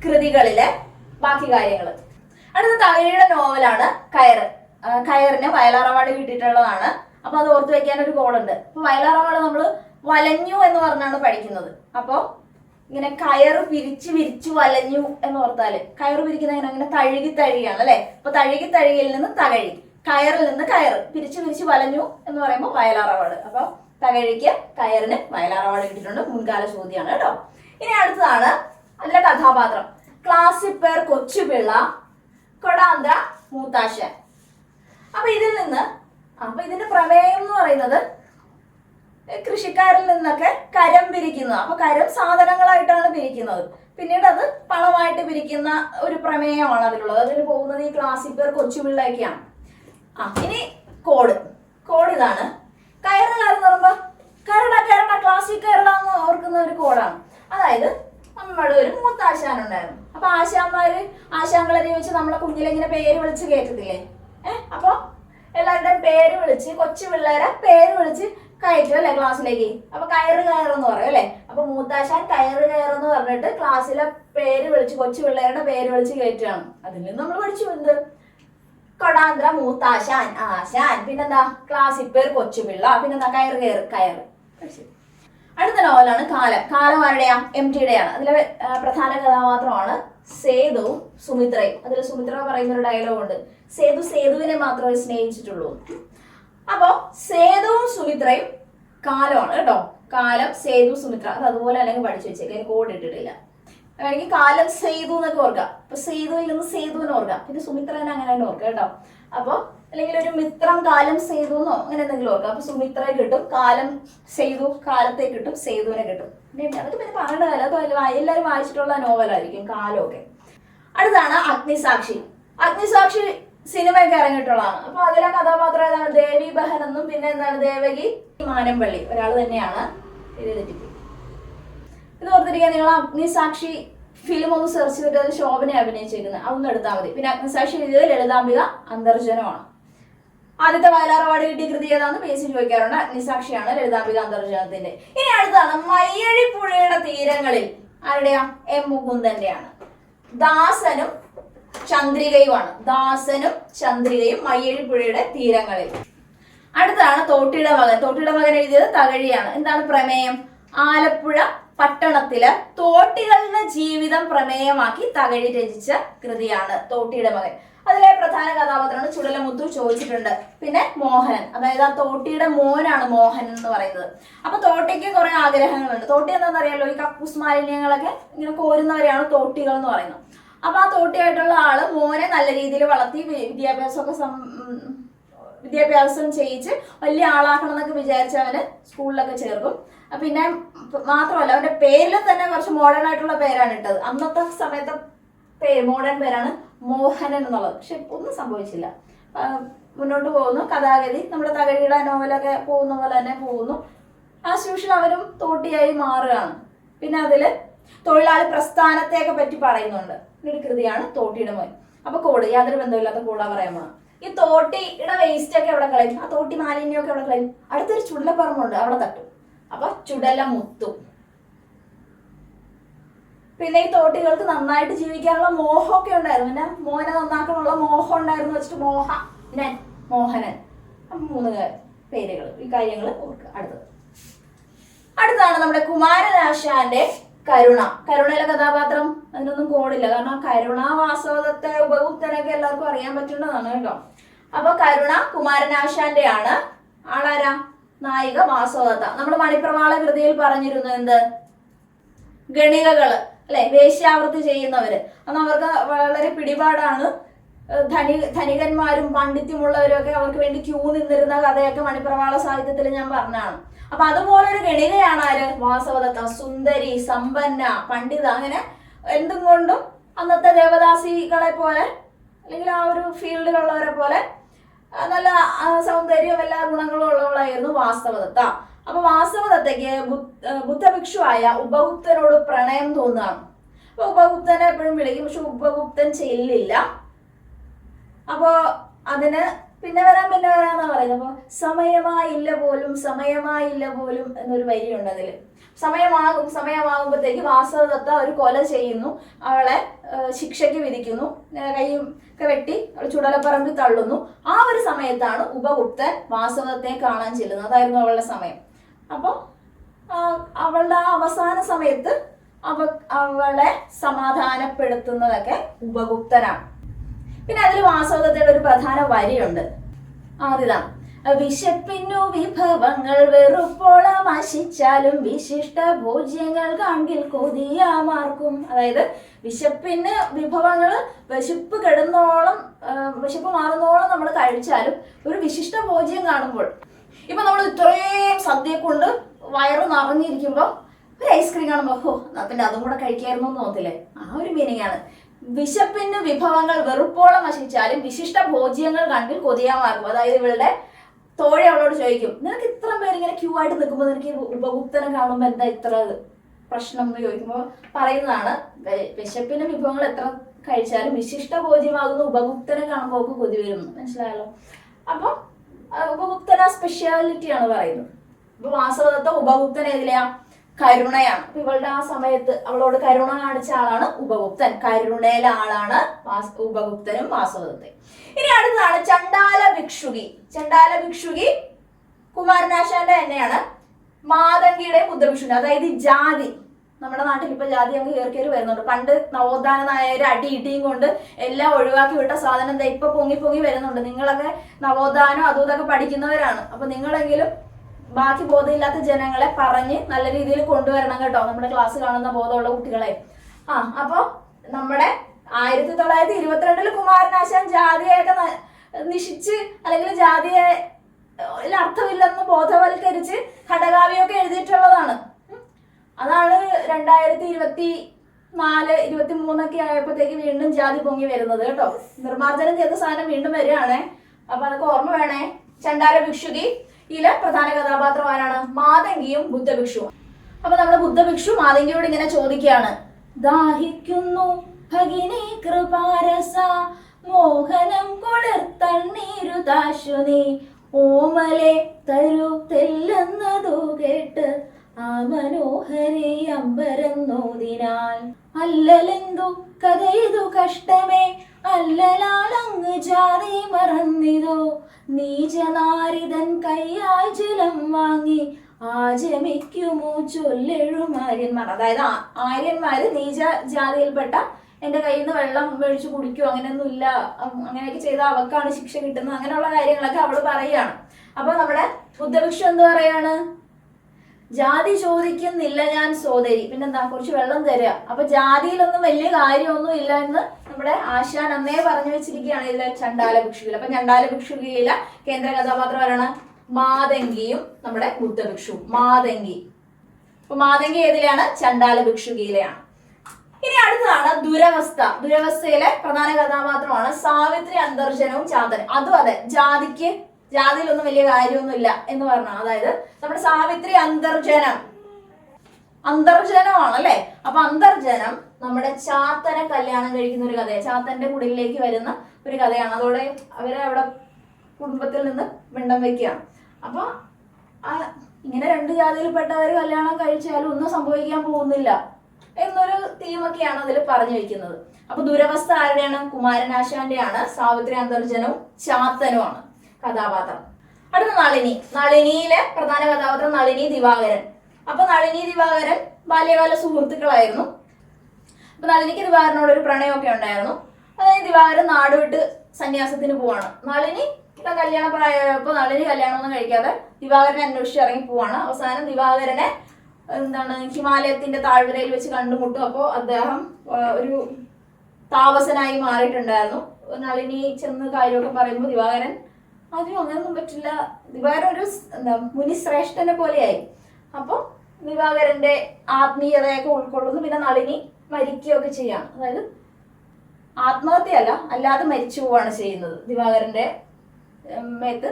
കൃതികളിലെ ബാക്കി കാര്യങ്ങൾ അടുത്ത തകഴിയുടെ നോവലാണ് കയർ. കയറിന് വയലാർ അവാർഡ് കിട്ടിയിട്ടുള്ളതാണ് അപ്പൊ അത് ഓർത്ത് വെക്കാൻ ഒരു കോഡുണ്ട് അപ്പൊ വയലാർ അവാർഡ് നമ്മൾ വലഞ്ഞു എന്ന് പറഞ്ഞാണ് പഠിക്കുന്നത്. അപ്പോ ഇങ്ങനെ കയർ പിരിച്ച് വിരിച്ച് വലഞ്ഞു എന്ന് ഓർത്താൽ. കയർ പിരിക്കുന്ന ഇങ്ങനെ അങ്ങനെ തഴുകി തഴുകിയാണ് അല്ലെ? അപ്പൊ തഴുകി തഴുകിയിൽ നിന്ന് തകഴി. കയറിൽ നിന്ന് കയർ പിരിച്ച് പിരിച്ച് വലഞ്ഞു എന്ന് പറയുമ്പോൾ വയലാർ അവാർഡ് അപ്പൊ തകഴിക്ക് കയറിന് വയലാർ അവാർഡ് കിട്ടിയിട്ടുണ്ട്. മുൻകാല ചോദ്യമാണ് കേട്ടോ. ഇനി അടുത്തതാണ് അതിലെ കഥാപാത്രം. ക്ലാസിപ്പേർ കൊച്ചുപിള്ള കൊടാന്ത്ര മൂത്താശൻ അപ്പൊ ഇതിൽ നിന്ന് അപ്പൊ ഇതിന്റെ പ്രമേയം എന്ന് പറയുന്നത് കൃഷിക്കാരിൽ നിന്നൊക്കെ കരം പിരിക്കുന്നത് അപ്പൊ കരം സാധനങ്ങളായിട്ടാണ് പിരിക്കുന്നത്. പിന്നീട് അത് പണമായിട്ട് പിരിക്കുന്ന ഒരു പ്രമേയമാണ് അതിലുള്ളത്. അതിൽ പോകുന്നത് ഈ ക്ലാസിപ്പർ കൊച്ചുപിള്ളയൊക്കെയാണ് ഇനി കോഡ് കോഡ് ഇതാണ്. കയറ് കയറെന്ന് പറയുമ്പോ കയറട കയറട ക്ലാസ്സിൽ കയറട എന്ന് ഓർക്കുന്ന ഒരു കോഡാണ് അതായത് നമ്മുടെ ഒരു മൂത്ത ആശാൻ ഉണ്ടായിരുന്നു. അപ്പൊ ആശാന്മാര് ആശാങ്കളെ വെച്ച് നമ്മളെ കുഞ്ഞിലിങ്ങനെ പേര് വിളിച്ച് കേട്ടത്തില്ലേ ഏഹ് അപ്പൊ എല്ലാവരുടെയും പേര് വിളിച്ച് കൊച്ചു പിള്ളേരെ പേര് വിളിച്ച് കയറ്റും അല്ലെ ക്ലാസ്സിലേക്ക് അപ്പൊ കയറ് കയറെന്ന് പറയും അല്ലെ? അപ്പൊ മൂത്താശാൻ കയറ് കയറെന്ന് പറഞ്ഞിട്ട് ക്ലാസ്സിലെ പേര് വിളിച്ച് കൊച്ചു പിള്ളേരുടെ പേര് വിളിച്ച് കയറ്റുകയാണ്. അതിൽ നിന്ന് നമ്മൾ പഠിച്ചു എന്ത്? കൊടാന്ത്ര മൂത്താശാൻ ആശാൻ. പിന്നെന്താ? ക്ലാസ്സിൽ പേർ കൊച്ചുപിള്ള. പിന്നെന്താ? കയറ് കയറ് കയറ്. അടുത്ത നോവലാണ് കാലം. കാലം ആരുടെയാ? എം ടിയുടെയാണ് അതിലെ പ്രധാന കഥാപാത്രമാണ് സേതു സുമിത്രയും. അതിൽ സുമിത്ര പറയുന്ന ഒരു ഡയലോഗ് ഉണ്ട്. സേതു സേതുവിനെ മാത്രമേ സ്നേഹിച്ചിട്ടുള്ളൂ. അപ്പോ സേതുവും സുമിത്രയും കാലമാണ് കേട്ടോ. കാലം സേതു സുമിത്ര. അത് അതുപോലെ അല്ലെങ്കിൽ പഠിച്ചു വെച്ചേക്കും. കോഡ് ഇട്ടിട്ടില്ല. വേണമെങ്കിൽ കാലം സേതു എന്നൊക്കെ ഓർക്കാം അപ്പൊ സേതുവിൽ നിന്ന് സേതുവിനെ ഓർക്കാം പിന്നെ സുമിത്രനെ അങ്ങനെ തന്നെ ഓർക്കാം കേട്ടോ. അപ്പൊ അല്ലെങ്കിൽ ഒരു മിത്രം കാലം സേതു എന്നോ അങ്ങനെ എന്തെങ്കിലും ഓർക്കാം അപ്പൊ സുമിത്രയെ കിട്ടും കാലം സേതു കാലത്തെ കിട്ടും സേതുവിനെ കിട്ടും. അതൊക്കെ പിന്നെ പറയണതല്ല അത് എല്ലാവരും വായിച്ചിട്ടുള്ള നോവലായിരിക്കും കാലമൊക്കെ. അടുത്താണ് അഗ്നിസാക്ഷി. അഗ്നിസാക്ഷി സിനിമയൊക്കെ ഇറങ്ങിയിട്ടുള്ളതാണ്. അപ്പൊ അതിലെ കഥാപാത്രം ഏതാണ്? ദേവി ബഹൻ എന്നും പിന്നെ എന്താണ്? ദേവകി മാനമ്പള്ളി ഒരാൾ തന്നെയാണ്. ഇത് ഇത് നിങ്ങൾ അഗ്നിസാക്ഷി ഫിലിം ഒന്ന് സെർച്ച് ചെയ്തിട്ട് അത് ശോഭനെ അഭിനയിച്ചിരിക്കുന്നത് അതൊന്നും എടുത്താൽ മതി. പിന്നെ അഗ്നിസാക്ഷി എഴുതിയത് ലളിതാംബിക അന്തർജനമാണ്. ആദ്യത്തെ വയലാർ അവാർഡ് കിട്ടിയ കൃതി ഏതാന്ന് പി എസ് സി ചോദിക്കാറുണ്ട്. അഗ്നിസാക്ഷിയാണ് ലളിതാംബിക അന്തർജനത്തിന്റെ. ഇനി അടുത്താണ് മയ്യഴി പുഴയുടെ തീരങ്ങളിൽ ആരുടെയാ? എം മുകുന്ദന്റെയാണ്. ദാസനും ചന്ദ്രികയുമാണ്. ദാസനും ചന്ദ്രികയും മയ്യഴി പുഴയുടെ തീരങ്ങളിൽ. അടുത്താണ് തോട്ടിയുടെ മകൻ തോട്ടിയുടെ മകൻ എഴുതിയത് തകഴിയാണ്. എന്താണ് പ്രമേയം? ആലപ്പുഴ പട്ടണത്തിൽ തോട്ടികളുടെ ജീവിതം പ്രമേയമാക്കി തകഴി രചിച്ച കൃതിയാണ് തോട്ടിയുടെ മകൻ. അതിലെ പ്രധാന കഥാപാത്രമാണ് ചുടലമുത്തു ചോദിച്ചിട്ടുണ്ട്. പിന്നെ മോഹനൻ. അതായത് ആ തോട്ടിയുടെ മോനാണ് മോഹൻ എന്ന് പറയുന്നത്. അപ്പൊ തോട്ടിക്ക് കുറെ ആഗ്രഹങ്ങളുണ്ട്. തോട്ടി എന്താണെന്ന് അറിയാലോ ഈ കക്കൂസ് മാലിന്യങ്ങളൊക്കെ ഇങ്ങനെ കോരുന്നവരെയാണ് തോട്ടികൾ എന്ന് പറയുന്നത്. അപ്പൊ ആ തോട്ടിയായിട്ടുള്ള ആൾ മോനെ നല്ല രീതിയിൽ വളർത്തി വിദ്യാഭ്യാസമൊക്കെ വിദ്യാഭ്യാസം ചെയ്യിച്ച് വലിയ ആളാക്കണം എന്നൊക്കെ വിചാരിച്ച് അവന് സ്കൂളിലൊക്കെ ചേർക്കും. പിന്നെ മാത്രമല്ല അവന്റെ പേരിൽ തന്നെ കുറച്ച് മോഡേൺ ആയിട്ടുള്ള പേരാണ് ഇട്ടത്. അന്നത്തെ സമയത്തെ പേര് മോഡേൺ പേരാണ് മോഹനൻ എന്നുള്ളത്. പക്ഷെ ഒന്നും സംഭവിച്ചില്ല. മുന്നോട്ട് പോകുന്നു. കഥാഗതി നമ്മുടെ തകഴിയുടെ നോവലൊക്കെ പോകുന്ന പോലെ തന്നെ പോകുന്നു. ആസ് യൂഷ്വൽ അവരും തോട്ടിയായി മാറുകയാണ്. പിന്നെ അതിൽ തൊഴിലാളി പ്രസ്ഥാനത്തെയൊക്കെ പറ്റി പറയുന്നുണ്ട്. ഒരു കൃതിയാണ് തോട്ടിയുടെ മോൻ. അപ്പൊ കോട് യാതൊരു ബന്ധമില്ലാത്ത കൂടാ പറയാൻ ഈ തോട്ടിയുടെ വേസ്റ്റ് ഒക്കെ എവിടെ കളയും? ആ തോട്ടി മാലിന്യമൊക്കെ എവിടെ കളയും? അടുത്തൊരു ചുടലപ്പറമ്പുണ്ട് അവിടെ തട്ടും. അപ്പൊ ചുടല മുത്തും. പിന്നെ ഈ തോട്ടികൾക്ക് നന്നായിട്ട് ജീവിക്കാനുള്ള മോഹമൊക്കെ ഉണ്ടായിരുന്നു. പിന്നെ മോനെ നന്നാക്കാനുള്ള മോഹം ഉണ്ടായിരുന്നു വെച്ചിട്ട് മോഹനൻ. മോഹനൻ മൂന്ന് പേരുകൾ ഈ കാര്യങ്ങൾ ഓർക്കുക. അടുത്തത്. അടുത്താണ് നമ്മുടെ കുമാരനാശാന്റെ കരുണ. കരുണയിലെ കഥാപാത്രം അതിനൊന്നും കോണില്ല കാരണം കരുണ വാസവദത്തെ ഉപഭോക്തനൊക്കെ എല്ലാവർക്കും അറിയാൻ പറ്റുന്നതാണ് കേട്ടോ. അപ്പൊ കരുണ കുമാരനാശാന്റെ ആണ് ആളാരാ? നായിക വാസവദത്ത. നമ്മൾ മണിപ്രവാള കൃതിയിൽ പറഞ്ഞിരുന്നു എന്ത്? ഗണികകൾ. അല്ലെ? വേശ്യാവൃത്തി ചെയ്യുന്നവര്. അന്ന് അവർക്ക് വളരെ പിടിപാടാണ്. ധനി ധനികന്മാരും പാണ്ഡിത്യമുള്ളവരും ഒക്കെ അവർക്ക് വേണ്ടി ക്യൂ നിന്നിരുന്ന കഥയൊക്കെ മണിപ്രവാള സാഹിത്യത്തിൽ ഞാൻ പറഞ്ഞാണ് അപ്പൊ അതുപോലൊരു ഗണികയാണ് ആര്? വാസവദത്ത സുന്ദരി സമ്പന്ന പണ്ഡിത അങ്ങനെ എന്തും കൊണ്ടും അന്നത്തെ ദേവദാസികളെ പോലെ അല്ലെങ്കിൽ ആ ഒരു ഫീൽഡിലുള്ളവരെ പോലെ നല്ല സൗന്ദര്യം എല്ലാ ഗുണങ്ങളും ഉള്ളവളായിരുന്നു വാസ്തവദത്ത അപ്പൊ വാസ്തവദത്തയ്ക്ക് ബുദ്ധഭിക്ഷുവായ ഉപഗുപ്തനോട് പ്രണയം തോന്നുകയാണ്. അപ്പൊ ഉപഗുപ്തനെ എപ്പോഴും വിളിക്കും പക്ഷെ ഉപഗുപ്തൻ ചെല്ലില്ല അപ്പോ അതിന് പിന്നെ വരാം പിന്നെ വരാന്നാ പറയുന്നത്. അപ്പൊ സമയമായില്ല പോലും സമയമായില്ല പോലും എന്നൊരു വരിയുണ്ട് അതിൽ സമയമാകും സമയമാകുമ്പോഴത്തേക്ക് വാസവദത്ത ഒരു കൊല ചെയ്യുന്നു. അവളെ ശിക്ഷയ്ക്ക് വിധിക്കുന്നു. കൈയും ഒക്കെ വെട്ടി ചുടലപ്പറമ്പിൽ തള്ളുന്നു. ആ ഒരു സമയത്താണ് ഉപഗുപ്തൻ വാസവദത്തെ കാണാൻ ചെല്ലുന്നത്. അതായിരുന്നു അവളുടെ സമയം. അപ്പോൾ അവളുടെ ആ അവസാന സമയത്ത് അവ അവളെ സമാധാനപ്പെടുത്തുന്നതൊക്കെ ഉപഗുപ്തനാണ്. പിന്നെ അതിൽ വാസവദത്തയുടെ ഒരു പ്രധാന വരിയുണ്ട്. ആദ്യതാണ് വിശപ്പിനു വിഭവങ്ങൾ വെറുപ്പോളം ആശിച്ചാലും വിശിഷ്ട ഭോജ്യങ്ങൾ കാണിൽ കൊതിയാമാർക്കും അതായത് വിശപ്പിന് വിഭവങ്ങൾ വിശപ്പ് കെടുന്നോളം വിശപ്പ് മാറുന്നോളം നമ്മൾ കഴിച്ചാലും ഒരു വിശിഷ്ട ഭോജ്യം കാണുമ്പോൾ. ഇപ്പൊ നമ്മൾ ഇത്രയും സദ്യ കൊണ്ട് വയറ് നിറഞ്ഞിരിക്കുമ്പോൾ ഒരു ഐസ്ക്രീം കാണുമ്പോൾ എന്നാ പിന്നെ അതും കൂടെ കഴിക്കായിരുന്നു തോന്നത്തില്ലേ? ആ ഒരു മീനിങ് ആണ്. വിശപ്പിന് വിഭവങ്ങൾ വെറുപ്പോളം നശിച്ചാലും വിശിഷ്ട ഭോജ്യങ്ങൾ കണ്ടിൽ കൊതിയാമാർക്കും അതായത് ഇവളുടെ തോഴ അവളോട് ചോദിക്കും നിനക്ക് ഇത്ര പേര് ഇങ്ങനെ ക്യൂ ആയിട്ട് നിൽക്കുമ്പോൾ നിനക്ക് ഉപഭുക്തനെ കാണുമ്പോൾ എന്താ ഇത്ര പ്രശ്നം? എന്ന് ചോദിക്കുമ്പോൾ പറയുന്നതാണ് വിശപ്പിന് വിഭവങ്ങൾ എത്ര കഴിച്ചാലും വിശിഷ്ട ഭോജ്യമാകുന്ന ഉപഭുക്തനെ കാണുമ്പോൾ അവൾക്ക് കൊതി വരുന്നു. മനസ്സിലായല്ലോ? അപ്പം ഉപഭുക്തന സ്പെഷ്യാലിറ്റിയാണ് പറയുന്നത്. അപ്പൊ വാസവദത്ത ഉപഭുക്തൻ ഏതിലെയാ? കരുണയാണ്. അപ്പൊ ഇവളുടെ ആ സമയത്ത് അവളോട് കരുണ കാണിച്ച ആളാണ് ഉപഗുപ്തൻ. കരുണയിലെ ആളാണ് ഉപഗുപ്തനും വാസവദത്തെ ഇനി അടുത്തതാണ് ചണ്ടാല ഭിക്ഷുകി. ചണ്ടാല ഭിക്ഷുകി കുമാരനാശാന്റെ തന്നെയാണ്. മാതങ്കിയുടെ ബുദ്ധഭിക്ഷുകി അതായത് ജാതി. നമ്മുടെ നാട്ടിൽ ഇപ്പൊ ജാതി അങ്ങ് കയറി വരുന്നുണ്ട്. പണ്ട് നവോത്ഥാന നായർ അടി ഇടിയും കൊണ്ട് എല്ലാം ഒഴിവാക്കി വിട്ട സാധനം ഇപ്പൊ പൊങ്ങി പൊങ്ങി വരുന്നുണ്ട്. നിങ്ങളൊക്കെ നവോത്ഥാനം അതും ഇതൊക്കെ പഠിക്കുന്നവരാണ്. അപ്പൊ നിങ്ങളെങ്കിലും ബാക്കി ബോധമില്ലാത്ത ജനങ്ങളെ പറഞ്ഞ് നല്ല രീതിയിൽ കൊണ്ടുവരണം കേട്ടോ. നമ്മുടെ ക്ലാസ് കാണുന്ന ബോധമുള്ള കുട്ടികളെ. ആ അപ്പൊ നമ്മുടെ ആയിരത്തി തൊള്ളായിരത്തി ഇരുപത്തിരണ്ടിൽ കുമാരനാശാൻ ജാതിയൊക്കെ നിഷിച്ച് അല്ലെങ്കിൽ ജാതിയെ അർത്ഥമില്ലെന്ന് ബോധവൽക്കരിച്ച് ഘടകാവ്യമൊക്കെ എഴുതിയിട്ടുള്ളതാണ്. അതാണ് രണ്ടായിരത്തി ഇരുപത്തി നാല് ഇരുപത്തി മൂന്നൊക്കെ ആയപ്പോഴത്തേക്ക് വീണ്ടും ജാതി പൊങ്ങി വരുന്നത് കേട്ടോ. നിർമ്മാർജനം ചെയ്ത സാധനം വീണ്ടും വരികയാണേ. അപ്പൊ അതൊക്കെ ഓർമ്മ വേണേ. ചണ്ടാര ഭിക്ഷുകി. ഇതിലെ പ്രധാന കഥാപാത്രം ആരാണ് മാതങ്കിയും ബുദ്ധഭിക്ഷുവും. അപ്പൊ നമ്മുടെ ബുദ്ധഭിക്ഷു മാതങ്കിയോട് ഇങ്ങനെ ചോദിക്കുകയാണ്. ദാഹിക്കുന്നു ഭഗിനി കൃപാരസ മോഹനം കുളിർത്തണ്ണീരു ഓമലെ തരു തെല്ലെന്നതു കേട്ട് ആ മനോഹരി അമ്പരം നോതിനാൽ. അല്ലലെന്തു കഥയിതു കഷ്ടമേ അല്ലലാലങ്ങ് ജാതി മറന്നിതോ. നീചനാരിതൻ കയ്യാൽ ജലം വാങ്ങി ആചമിക്കുമോ ചൊല്ലെഴും ആര്യന്മാർ. അതായത് ആര്യന്മാര് നീച ജാതിയിൽപ്പെട്ട എന്റെ കയ്യിൽ നിന്ന് വെള്ളം മേടിച്ചു കുടിക്കോ അങ്ങനെയൊന്നും ഇല്ല അങ്ങനെയൊക്കെ ചെയ്താൽ അവക്കാണ് ശിക്ഷ കിട്ടുന്നത്. അങ്ങനെയുള്ള കാര്യങ്ങളൊക്കെ അവൾ പറയുകയാണ് അപ്പൊ നമ്മുടെ ബുദ്ധഭിക്ഷു എന്ത് പറയാണ്? ജാതി ചോദിക്കുന്നില്ല ഞാൻ സോദരി. പിന്നെന്താ? കുറച്ച് വെള്ളം തരിക അപ്പൊ ജാതിയിലൊന്നും വലിയ കാര്യമൊന്നും ഇല്ല എന്ന് നമ്മുടെ ആശാൻ അന്നേ പറഞ്ഞു വെച്ചിരിക്കുകയാണ് ഇതിലെ ചണ്ടാല ഭിക്ഷുകിൽ അപ്പൊ ചണ്ടാല ഭിക്ഷുകിയിലെ കേന്ദ്ര കഥാപാത്രം ആരാണ്? മാതങ്കിയും നമ്മുടെ ബുദ്ധഭിക്ഷു മാതങ്കി. അപ്പൊ മാതങ്കി ഏതിലാണ്? ചണ്ടാല ഭിക്ഷുകിയിലെയാണ് ഇനി അടുത്തതാണ് ദുരവസ്ഥ. ദുരവസ്ഥയിലെ പ്രധാന കഥാപാത്രമാണ് സാവിത്രി അന്തർജനവും ചാതനും അതും അതെ ജാതിക്ക് ജാതിയിലൊന്നും വലിയ കാര്യമൊന്നുമില്ല എന്ന് പറഞ്ഞു അതായത് നമ്മുടെ സാവിത്രി അന്തർജനം. അന്തർജനമാണ് അല്ലെ അപ്പൊ അന്തർജനം നമ്മുടെ ചാത്തനെ കല്യാണം കഴിക്കുന്ന ഒരു കഥയാണ് ചാത്തന്റെ കുടിലേക്ക് വരുന്ന ഒരു കഥയാണ്. അതോടെ അവരെ അവിടെ കുടുംബത്തിൽ നിന്ന് മിണ്ടം വെക്കുകയാണ്. അപ്പൊ ഇങ്ങനെ രണ്ട് ജാതിയിൽപ്പെട്ടവർ കല്യാണം കഴിച്ചാലും ഒന്നും സംഭവിക്കാൻ പോകുന്നില്ല എന്നൊരു തീമൊക്കെയാണ് അതിൽ പറഞ്ഞു വെക്കുന്നത്. അപ്പൊ ദുരവസ്ഥ ആരുടെയാണ്? കുമാരനാശാന്റെയാണ് സാവിത്രി അന്തർജനവും ചാത്തനുമാണ് കഥാപാത്രം. അടുത്ത നളിനി. നളിനിയിലെ പ്രധാന കഥാപാത്രം നളിനി ദിവാകരൻ. അപ്പൊ നളിനി ദിവാകരൻ ബാല്യകാല സുഹൃത്തുക്കളായിരുന്നു. അപ്പൊ നളിനിക്ക് ദിവാകരനോട് ഒരു പ്രണയമൊക്കെ ഉണ്ടായിരുന്നു. അതായത് ദിവാകരൻ നാട് വിട്ട് സന്യാസത്തിന് പോവാണ്. നളിനി ഇപ്പൊ കല്യാണ പ്രായമായപ്പോ നളിനി കല്യാണമൊന്നും കഴിക്കാതെ ദിവാകരനെ അന്വേഷിച്ച് ഇറങ്ങി പോവാണ്. അവസാനം ദിവാകരനെ എന്താണ് ഹിമാലയത്തിന്റെ താഴ്വരയിൽ വെച്ച് കണ്ടുമുട്ടും. അപ്പോൾ അദ്ദേഹം ഒരു താമസനായി മാറിയിട്ടുണ്ടായിരുന്നു. നളിനി ചെന്ന് കാര്യമൊക്കെ പറയുമ്പോൾ ദിവാകരൻ അതിനും അങ്ങനൊന്നും പറ്റില്ല. ദിവാകരൻ ഒരു എന്താ മുനിശ്രേഷ്ഠനെ പോലെയായി. അപ്പോൾ ദിവാകരന്റെ ആത്മീയതയൊക്കെ ഉൾക്കൊള്ളുന്നു. പിന്നെ നളിനി മരിക്കുകയൊക്കെ ചെയ്യാം. അതായത് ആത്മഹത്യയല്ല അല്ലാതെ മരിച്ചു പോവാണ് ചെയ്യുന്നത്. ദിവാകരന്റെ മേത്ത്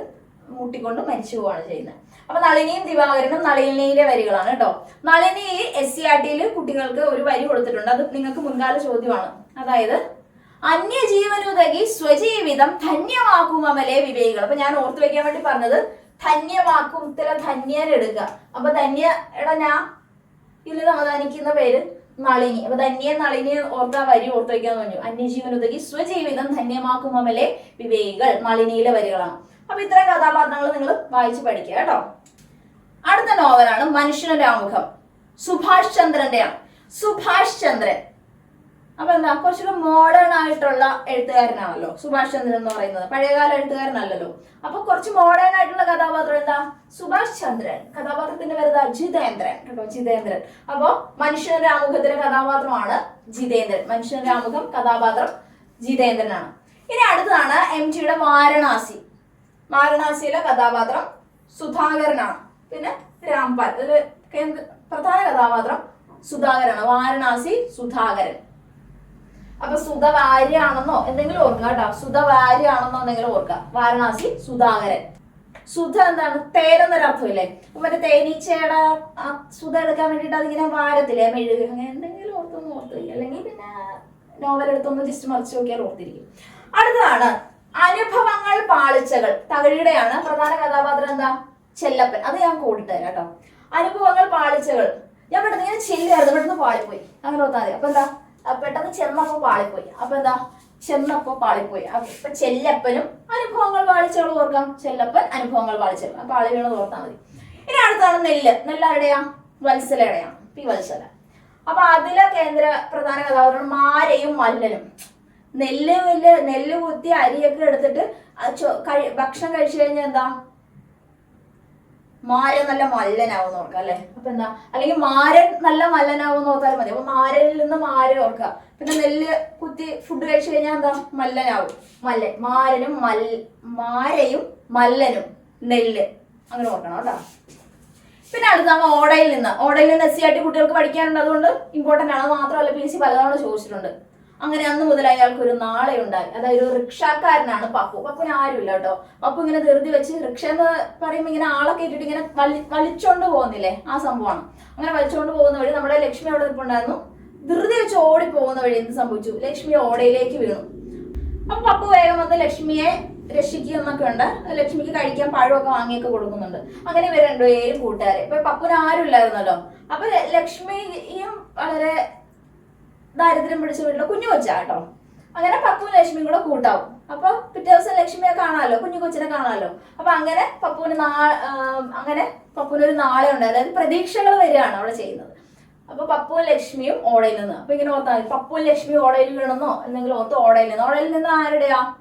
മുട്ടിക്കൊണ്ട് മരിച്ചു പോവാണ് ചെയ്യുന്നത്. അപ്പൊ നളിനിയും ദിവാകരനും നളിനിയിലെ വരികളാണ് കേട്ടോ. നളിനി എസ് സി ആർ ടിയിൽ കുട്ടികൾക്ക് ഒരു വരി കൊടുത്തിട്ടുണ്ട്. അത് നിങ്ങൾക്ക് മുൻകാല ചോദ്യമാണ്. അതായത് അന്യജീവനുതകി സ്വജീവിതം ധന്യമാക്കും അമലെ വിവേകികൾ. അപ്പൊ ഞാൻ ഓർത്തു വെക്കാൻ വേണ്ടി പറഞ്ഞത് ധന്യമാക്കും. ഇത്തരം ധന്യരെടുക്കുക. അപ്പൊ എടാ ഞാൻ ഇതിൽ അവതാനിക്കുന്ന പേര് നളിനി. അപ്പൊ ധന്യ നളിനി ഓർത്ത വരി ഓർത്ത് വയ്ക്കാൻ പറഞ്ഞു അന്യജീവനുതകി സ്വജീവിതം ധന്യമാക്കുമ്പോലെ വിവേകികൾ നളിനിയിലെ വരികളാണ്. അപ്പൊ ഇത്തരം കഥാപാത്രങ്ങൾ നിങ്ങൾ വായിച്ചു പഠിക്കുക കേട്ടോ. അടുത്ത നോവലാണ് മനുഷ്യന്റെ ആമുഖം സുഭാഷ് ചന്ദ്രന്റെയാണ്. സുഭാഷ് ചന്ദ്രൻ. അപ്പൊ എന്താ കുറച്ചുകൂടെ മോഡേൺ ആയിട്ടുള്ള എഴുത്തുകാരനാണല്ലോ സുഭാഷ് ചന്ദ്രൻ എന്ന് പറയുന്നത്. പഴയകാല എഴുത്തുകാരനല്ലല്ലോ. അപ്പൊ കുറച്ച് മോഡേൺ ആയിട്ടുള്ള കഥാപാത്രം എന്താ? സുഭാഷ് ചന്ദ്രൻ. കഥാപാത്രത്തിന്റെ പേര് ജിതേന്ദ്രൻ കേട്ടോ ജിതേന്ദ്രൻ. അപ്പോ മനുഷ്യന്റെ ആമുഖത്തിലെ കഥാപാത്രമാണ് ജിതേന്ദ്രൻ. മനുഷ്യന്റെ ആമുഖം കഥാപാത്രം ജിതേന്ദ്രനാണ്. ഇനി അടുത്തതാണ് എം ജിയുടെ വാരണാസി. വാരണാസിയിലെ കഥാപാത്രം സുധാകരനാണ്. പിന്നെ രാംപാൽ ഇതിൽ പ്രധാന കഥാപാത്രം സുധാകരനാണ്. വാരണാസി സുധാകരൻ. അപ്പൊ സുധ വാര്യാണെന്നോ എന്തെങ്കിലും ഓർക്കുക കേട്ടോ. സുധ വാര്യാണെന്നോ എന്തെങ്കിലും ഓർക്കുക. വാരണാസി സുധാകരൻ. സുധ എന്താണ്? തേരെന്നൊരു അർത്ഥമില്ലേ അപ്പൊ മറ്റേ തേനീച്ചയുടെ സുധ എടുക്കാൻ വേണ്ടിട്ട് അതിങ്ങനെ വാരത്തില്ലേ? മെഴുക അങ്ങനെ എന്തെങ്കിലും ഓർത്തൊന്ന് ഓർത്തിരിക്കും അല്ലെങ്കിൽ പിന്നെ നോവൽ എടുത്തൊന്ന് ജസ്റ്റ് മറിച്ച് നോക്കിയാൽ ഓർത്തിരിക്കും. അടുത്തതാണ് അനുഭവങ്ങൾ പാളിച്ചകൾ. തകഴിയുടെയാണ് പ്രധാന കഥാപാത്രം എന്താ? ചെല്ലപ്പൻ. അത് ഞാൻ കൂടിട്ട് തരാം കേട്ടോ. അനുഭവങ്ങൾ പാളിച്ചകൾ. ഞാൻ പെട്ടെന്ന് ഇങ്ങനെ ചെല്ലായിരുന്നു. പെട്ടെന്ന് പാളിപ്പോയി. അങ്ങനെ ഓർത്താൽ മതി. അപ്പൊ എന്താ? ആ പെട്ടെന്ന് ചെന്നപ്പോ പാളിപ്പോയി. അപ്പൊ എന്താ? ചെന്നപ്പോ പാളിപ്പോയി. അപ്പൊ ചെല്ലപ്പനും അനുഭവങ്ങൾ പാളിച്ചകൾ ഓർക്കാം. ചെല്ലപ്പൻ അനുഭവങ്ങൾ പാളിച്ചകൾ അപ്പൊ ആളുകൾ ഓർത്താൽ മതി. ഇനി അടുത്താണ് നെല്ല്. നെല്ല് ആരുടെയാ? വത്സലയുടെയാണ് പി വത്സല. അപ്പൊ അതിലെ കേന്ദ്ര പ്രധാന കഥാപാത്രം മാരയും മല്ലനും. നെല്ല് വലിയ നെല്ല് കുത്തി അരിയൊക്കെ എടുത്തിട്ട് ഭക്ഷണം കഴിച്ചു കഴിഞ്ഞാൽ എന്താ? മാരൻ നല്ല മല്ലനാവും ഓർക്കാം അല്ലെ? അപ്പൊ എന്താ? അല്ലെങ്കിൽ മാരൻ നല്ല മല്ലനാവും ഓർത്താലും മതി. അപ്പൊ മാരനിൽ നിന്ന് മാര ഓർക്കുക. പിന്നെ നെല്ല് കുത്തി ഫുഡ് കഴിച്ചു കഴിഞ്ഞാൽ എന്താ? മല്ലനാവും. മല്ലൻ. മാരനും മൽ മാരയും മല്ലനും നെല്ല്. അങ്ങനെ ഓർക്കണം കേട്ടോ. പിന്നെ അടുത്താണ് ഓടയിൽ നിന്ന്. ഓടയിൽ നിന്ന് എസ് സി ആയിട്ട് കുട്ടികൾക്ക് പഠിക്കാനുണ്ട്. അതുകൊണ്ട് ഇമ്പോർട്ടന്റ് ആണ്. മാത്രമല്ല പി സി പലതവണ ചോദിച്ചിട്ടുണ്ട്. അങ്ങനെ അന്ന് മുതൽ അയാൾക്ക് ഒരു നാളെ ഉണ്ടായി. അതായത് ഒരു റിക്ഷാക്കാരനാണ് പപ്പു. പപ്പുന ആരുമില്ല കേട്ടോ. പപ്പു ഇങ്ങനെ ധൃതി വെച്ച് റിക്ഷ എന്ന് പറയുമ്പോൾ ഇങ്ങനെ ആളെ ഇട്ടിട്ട് ഇങ്ങനെ വലി വലിച്ചോണ്ട് പോകുന്നില്ലേ? ആ സംഭവമാണ്. അങ്ങനെ വലിച്ചോണ്ട് പോകുന്ന വഴി നമ്മുടെ ലക്ഷ്മി അവിടെ നിൽപ്പുണ്ടായിരുന്നു. ധൃതി വെച്ച് ഓടി പോകുന്ന വഴി എന്ത് സംഭവിച്ചു? ലക്ഷ്മി ഓടയിലേക്ക് വീണു. അപ്പൊ പപ്പു വേഗം വന്ന് ലക്ഷ്മിയെ രക്ഷിക്കുന്നൊക്കെ ഉണ്ട്. ലക്ഷ്മിക്ക് കഴിക്കാൻ പഴമൊക്കെ വാങ്ങിയൊക്കെ കൊടുക്കുന്നുണ്ട്. അങ്ങനെ ഇവർ രണ്ടുപേരും കൂട്ടുകാരെ. ഇപ്പൊ പപ്പുന് ആരും ഇല്ലായിരുന്നല്ലോ. അപ്പൊ ലക്ഷ്മിയും വളരെ ദാരിദ്ര്യം പിടിച്ച വീട്ടിലെ കുഞ്ഞു കൊച്ചാ കേട്ടോ അങ്ങനെ പപ്പുവും ലക്ഷ്മിയും കൂടെ കൂട്ടാവും. അപ്പൊ പിറ്റേ ദിവസം ലക്ഷ്മിയെ കാണാമല്ലോ കുഞ്ഞു കൊച്ചിനെ കാണാമല്ലോ. അപ്പൊ അങ്ങനെ പപ്പുവിന് നാ അങ്ങനെ പപ്പുവിന് ഒരു നാളെ ഉണ്ട്. അതായത് പ്രതീക്ഷകൾ വരികയാണ് അവിടെ ചെയ്യുന്നത്. അപ്പൊ പപ്പുവും ലക്ഷ്മിയും ഓടയിൽ നിന്ന്. അപ്പൊ ഇങ്ങനെ ഓർത്താൽ മതി. പപ്പുവും ലക്ഷ്മിയും ഓടയിൽ വീണെന്നോ? എന്തെങ്കിലും ഓർത്ത് ഓടയിൽ നിന്ന്. ഓടയിൽ നിന്ന് ആരുടെയാ?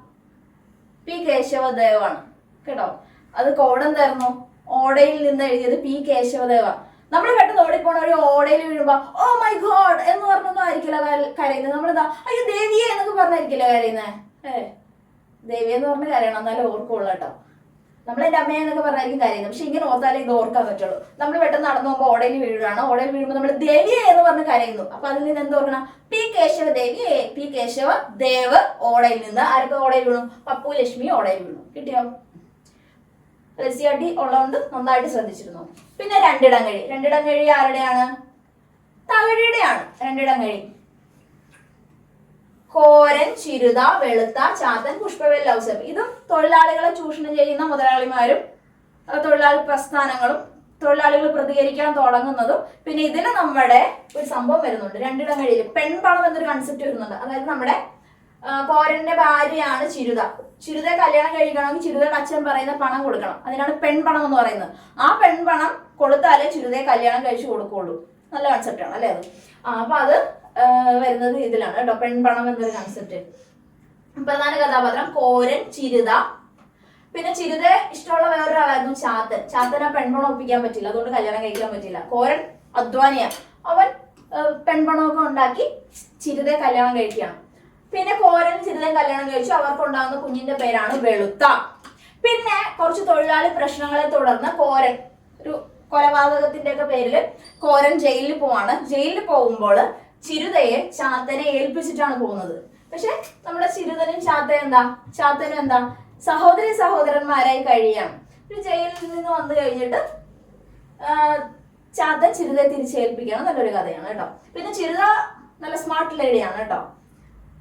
പി കേശവദേവാണ്. കേട്ടോ? അത് കോടം തരുന്നു ഓടയിൽ നിന്ന് എഴുതിയത് പി കേശവദേവ. നമ്മൾ പെട്ടെന്ന് ഓടിപ്പോണ ഒരു ഓടയിൽ വീഴുമ്പോ ഓ മൈ ഗോഡ് എന്ന് പറഞ്ഞൊന്നും ആയിരിക്കില്ല കര- കരയുന്നത്. നമ്മളെന്താ? അയ്യോ ദേവിയെ എന്നൊക്കെ പറഞ്ഞായിരിക്കില്ല കരയുന്നേ? ഏ? ദേവിയെന്ന് പറഞ്ഞ് കരയണം. എന്നാലും ഓർക്കുള്ളൂ കേട്ടോ. നമ്മൾ എന്റെ അമ്മയെ എന്നൊക്കെ പറഞ്ഞായിരിക്കും കാര്യം. പക്ഷെ ഇങ്ങനെ ഓർത്താലേ ഇത് ഓർക്കാൻ പറ്റുള്ളൂ. നമ്മൾ പെട്ടെന്ന് നടന്നു പോകുമ്പോൾ ഓടയിൽ വീഴുകയാണ്. ഓടയിൽ വീഴുമ്പോൾ നമ്മൾ ദേവിയെ എന്ന് പറഞ്ഞ് കരയുന്നു. അപ്പൊ അതിൽ നിന്ന് എന്ത് ഓർക്കണം? പി കേശവ ദേവി പി കേശവ ദേവ് ഓടയിൽ നിന്ന് ആരൊക്കെ ഓടയിൽ വീണു? പപ്പു ലക്ഷ്മി ഓടയിൽ വീണു. കിട്ടിയോ? റസിയാട്ടി ഉള്ളതുകൊണ്ട് നന്നായിട്ട് ശ്രദ്ധിച്ചിരുന്നു. പിന്നെ രണ്ടിടം കഴി. രണ്ടിടം കഴി ആരുടെയാണ്? തകഴിയുടെയാണ്. രണ്ടിടം കഴി. കോരൻ ചിരുത വെളുത്ത ചാത്തൻ പുഷ്പവേൽ ലൗസേപ്പ്. ഇതും തൊഴിലാളികളെ ചൂഷണം ചെയ്യുന്ന മുതലാളിമാരും തൊഴിലാളി പ്രസ്ഥാനങ്ങളും തൊഴിലാളികൾ പ്രതികരിക്കാൻ തുടങ്ങുന്നതും പിന്നെ ഇതിന് നമ്മുടെ ഒരു സംഭവം വരുന്നുണ്ട്. രണ്ടിടങ്ങളിൽ പെൺപണം എന്നൊരു കൺസെപ്റ്റ് വരുന്നുണ്ട്. അതായത് നമ്മുടെ കോരന്റെ ഭാര്യയാണ് ചിരുത. ചിരുതയെ കല്യാണം കഴിക്കണമെങ്കിൽ ചിരുതയുടെ അച്ഛൻ പറയുന്ന പണം കൊടുക്കണം. അതിനാണ് പെൺപണം എന്ന് പറയുന്നത്. ആ പെൺപണം കൊടുത്താലേ ചിരുതയെ കല്യാണം കഴിച്ചു കൊടുക്കുള്ളൂ. നല്ല കൺസെപ്റ്റാണ് അല്ലേ അത്? അപ്പൊ അത് വരുന്നത് ഇതിലാണ് കേട്ടോ. പെൺപണം എന്നൊരു കൺസെപ്റ്റ് പ്രധാന കഥാപാത്രം. കോരൻ ചിരുത. പിന്നെ ചിരുത ഇഷ്ടമുള്ള വേറൊരാളായിരുന്നു ചാത്തൻ ചാത്തൻ ആ പെൺപണം ഒപ്പിക്കാൻ പറ്റില്ല. അതുകൊണ്ട് കല്യാണം കഴിക്കാൻ പറ്റില്ല. കോരൻ അധ്വാനിയ. അവൻ പെൺപണമൊക്കെ ഉണ്ടാക്കി ചിരുതെ കല്യാണം കഴിക്കുകയാണ്. പിന്നെ കോരൻ ചിരുതയും കല്യാണം കഴിച്ചു. അവർക്കുണ്ടാകുന്ന കുഞ്ഞിന്റെ പേരാണ് വെളുത്ത. പിന്നെ കുറച്ച് തൊഴിലാളി പ്രശ്നങ്ങളെ തുടർന്ന് കോരൻ ഒരു കൊലപാതകത്തിന്റെ ഒക്കെ പേരിൽ കോരൻ ജയിലിൽ പോവാണ്. ജയിലിൽ പോകുമ്പോൾ ചിരുതയെ ചാത്തനെ ഏൽപ്പിച്ചിട്ടാണ് പോകുന്നത്. പക്ഷെ നമ്മുടെ ചിരുതനും ചാത്തനും എന്താ? ചാത്തനും എന്താ? സഹോദരി സഹോദരന്മാരായി കഴിയാം. ഒരു ജയിലിൽ നിന്ന് വന്നു കഴിഞ്ഞിട്ട് ചാത്തൻ ചിരുതയെ തിരിച്ചേൽപ്പിക്കണം നല്ലൊരു കഥയാണ് കേട്ടോ. പിന്നെ ചിരുത നല്ല സ്മാർട്ട് ലേഡിയാണ് കേട്ടോ.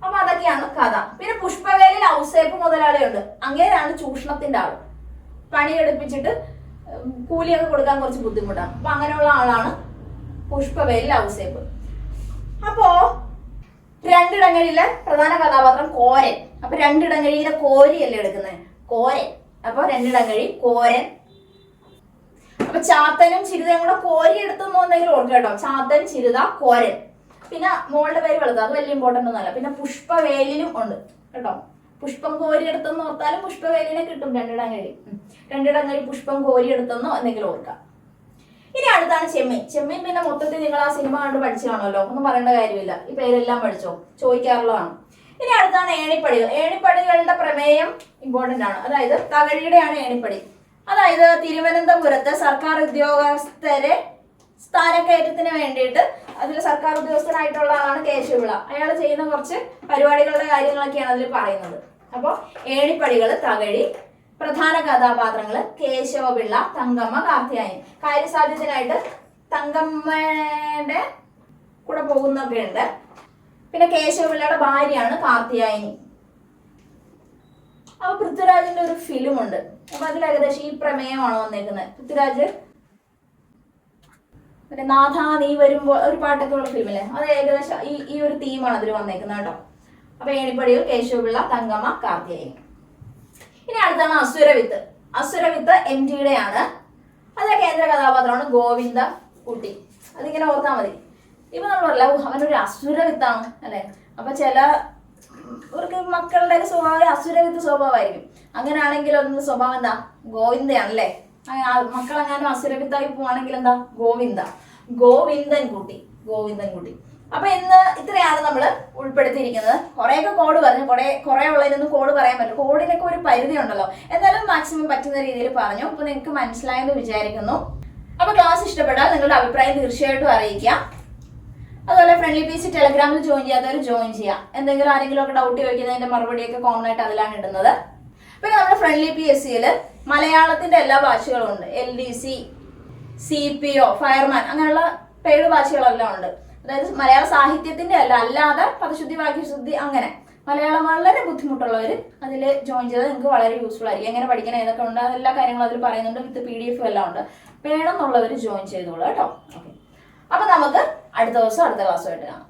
അപ്പൊ അതൊക്കെയാണ് കഥ. പിന്നെ പുഷ്പവേലിൽ ഔസേപ്പ് മുതലാളിയുണ്ട്. അങ്ങേരാണ് ചൂഷണത്തിന്റെ ആൾ. പണിയെടുപ്പിച്ചിട്ട് കൂലിയൊക്കെ കൊടുക്കാൻ കുറച്ച് ബുദ്ധിമുട്ടാണ്. അപ്പൊ അങ്ങനെയുള്ള ആളാണ് പുഷ്പവേലിൽ ഔസേപ്പ്. അപ്പോ രണ്ടിടങ്ങഴിയിലെ പ്രധാന കഥാപാത്രം കോരൻ. അപ്പൊ രണ്ടിടങ്ങഴിയിലെ കോരിയല്ലേ എടുക്കുന്നത്? കോരൻ. അപ്പൊ രണ്ടിടങ്ങഴി കോരൻ. അപ്പൊ ചാത്തനും ചിരുതയും കൂടെ കോരി എടുത്തു എന്തെങ്കിലും ഓർക്കുക കേട്ടോ. ചാത്തൻ ചിരുത കോരൻ. പിന്നെ മോളുടെ പേര് വെളുത്ത അത് വലിയ ഇമ്പോർട്ടന്റ് ഒന്നുമല്ല. പിന്നെ പുഷ്പവേലിലും ഉണ്ട് കേട്ടോ. പുഷ്പം കോരി എടുത്തെന്ന് ഓർത്താലും പുഷ്പവേലിനെ കിട്ടും രണ്ടിടം കഴി രണ്ടിടം കഴി പുഷ്പം കോരി എടുത്തെന്നോ എന്തെങ്കിലും ഓർക്കാം ഇനി അടുത്താണ് ചെമ്മീൻ. ചെമ്മീൻ പിന്നെ മൊത്തത്തിൽ നിങ്ങൾ ആ സിനിമ കണ്ട് പഠിച്ചതാണല്ലോ. ഒന്നും പറയേണ്ട കാര്യമില്ല. ഈ പേരെല്ലാം പഠിച്ചോ? ചോദിക്കാറുള്ളതാണ്. ഇനി അടുത്താണ് ഏണിപ്പടികൾ. ഏണിപ്പടികളുടെ പ്രമേയം ഇമ്പോർട്ടന്റ് ആണ്. അതായത് തകഴിയുടെയാണ് ഏണിപ്പടി. അതായത് തിരുവനന്തപുരത്ത് സർക്കാർ ഉദ്യോഗസ്ഥരെ സ്ഥാനക്കയറ്റത്തിന് വേണ്ടിയിട്ട് അതിൽ സർക്കാർ ഉദ്യോഗസ്ഥനായിട്ടുള്ള ആളാണ് കേശവിള. അയാൾ ചെയ്യുന്ന കുറച്ച് പരിപാടികളുടെ കാര്യങ്ങളൊക്കെയാണ് അതിൽ പറയുന്നത്. അപ്പോൾ ഏണിപ്പടികൾ തകഴി പ്രധാന കഥാപാത്രങ്ങൾ കേശവപിള്ള തങ്കമ്മ കാർത്തിയായൻ. കാര്യസാധ്യത്തിനായിട്ട് തങ്കമ്മയുടെ കൂടെ പോകുന്നൊക്കെ ഉണ്ട്. പിന്നെ കേശവപിള്ളയുടെ ഭാര്യയാണ് കാർത്തിയായനി അപ്പൊ പൃഥ്വിരാജിന്റെ ഒരു ഫിലിം ഉണ്ട് അപ്പൊ അതിൽ ഏകദേശം ഈ പ്രമേയമാണ് വന്നേക്കുന്നത് പൃഥ്വിരാജ് മറ്റേ നാഥ നീ വരുമ്പോൾ ഒരു പാട്ടൊക്കെ ഉള്ള ഫിലിമില്ലേ? അത് ഏകദേശം ഈ ഈ ഒരു തീമാണ് അതിൽ വന്നേക്കുന്നത് കേട്ടോ. അപ്പൊ ഏണിപ്പടിയിൽ കേശവപിള്ള തങ്കമ്മ കാർത്തിയായനി ഇനി അടുത്താണ് അസുരവിത്ത് അസുരവിത്ത് എം ജിയുടെ ആണ് അതിലെ കേന്ദ്ര കഥാപാത്രമാണ് ഗോവിന്ദ കുട്ടി. അതിങ്ങനെ ഓർത്താൽ മതി. ഇപ്പൊ നമ്മൾ പറയാം "ഓ, അവനൊരു അസുരവിത്താണ് അല്ലെ? അപ്പൊ ചില ഇവർക്ക് മക്കളുടെ സ്വഭാവം അസുരവിത്ത് സ്വഭാവമായിരിക്കും. അങ്ങനെയാണെങ്കിൽ ഒന്ന് സ്വഭാവം എന്താ? ഗോവിന്ദയാണ് ഗോവിന്ദയാണല്ലേ മക്കളെങ്ങാനും അസുരവിത്തായി പോവാണെങ്കിൽ എന്താ? ഗോവിന്ദ. ഗോവിന്ദൻ കുട്ടി. ഗോവിന്ദൻ കുട്ടി. അപ്പൊ ഇന്ന് ഇത്രയാണ് നമ്മൾ ഉൾപ്പെടുത്തിയിരിക്കുന്നത്. കുറേയൊക്കെ കോഡ് പറഞ്ഞു. കുറെ കുറെ ഉള്ളതിനൊന്നും കോഡ് പറയാൻ പറ്റില്ല. കോഡിനൊക്കെ ഒരു പരിധി ഉണ്ടല്ലോ. എന്നാലും മാക്സിമം പറ്റുന്ന രീതിയിൽ പറഞ്ഞു. അപ്പൊ നിങ്ങൾക്ക് മനസ്സിലായെന്ന് വിചാരിക്കുന്നു. അപ്പൊ ക്ലാസ് ഇഷ്ടപ്പെട്ടാൽ നിങ്ങളുടെ അഭിപ്രായം തീർച്ചയായിട്ടും അറിയിക്കുക. അതുപോലെ ഫ്രണ്ട്ലി പേജ് ടെലഗ്രാമിൽ ജോയിൻ ചെയ്യാത്തവർ ജോയിൻ ചെയ്യാം എന്തെങ്കിലും ആരെങ്കിലും ഒക്കെ ഡൗട്ട് ചോദിക്കുന്നതിന്റെ മറുപടിയൊക്കെ കോമൺ ആയിട്ട് അതിലാണ് ഇടുന്നത്. പിന്നെ നമ്മുടെ ഫ്രണ്ട്ലി പി എസ് സിയിൽ മലയാളത്തിന്റെ എല്ലാ ഭാഷകളും ഉണ്ട്. L D C C P O fireman അങ്ങനെയുള്ള പേര് ഭാഷകളെല്ലാം ഉണ്ട്. അതായത് മലയാള സാഹിത്യത്തിന്റെ അല്ല അല്ലാതെ പദശുദ്ധി വാക്യശുദ്ധി അങ്ങനെ. മലയാളം വളരെ ബുദ്ധിമുട്ടുള്ളവർ അതിൽ ജോയിൻ ചെയ്താൽ നിങ്ങൾക്ക് വളരെ യൂസ്ഫുൾ ആയിരിക്കും. എങ്ങനെ പഠിക്കണം ഏതൊക്കെ ഉണ്ട് എല്ലാ കാര്യങ്ങളും അതിൽ പറയുന്നുണ്ട് വിത്ത് പി ഡി എഫ് എല്ലാം ഉണ്ട്. വേണമെന്നുള്ളവർ ജോയിൻ ചെയ്തോളൂ കേട്ടോ. ഓക്കെ അപ്പൊ നമുക്ക് അടുത്ത ദിവസം അടുത്ത ക്ലാസ്സുമായിട്ട് കാണാം.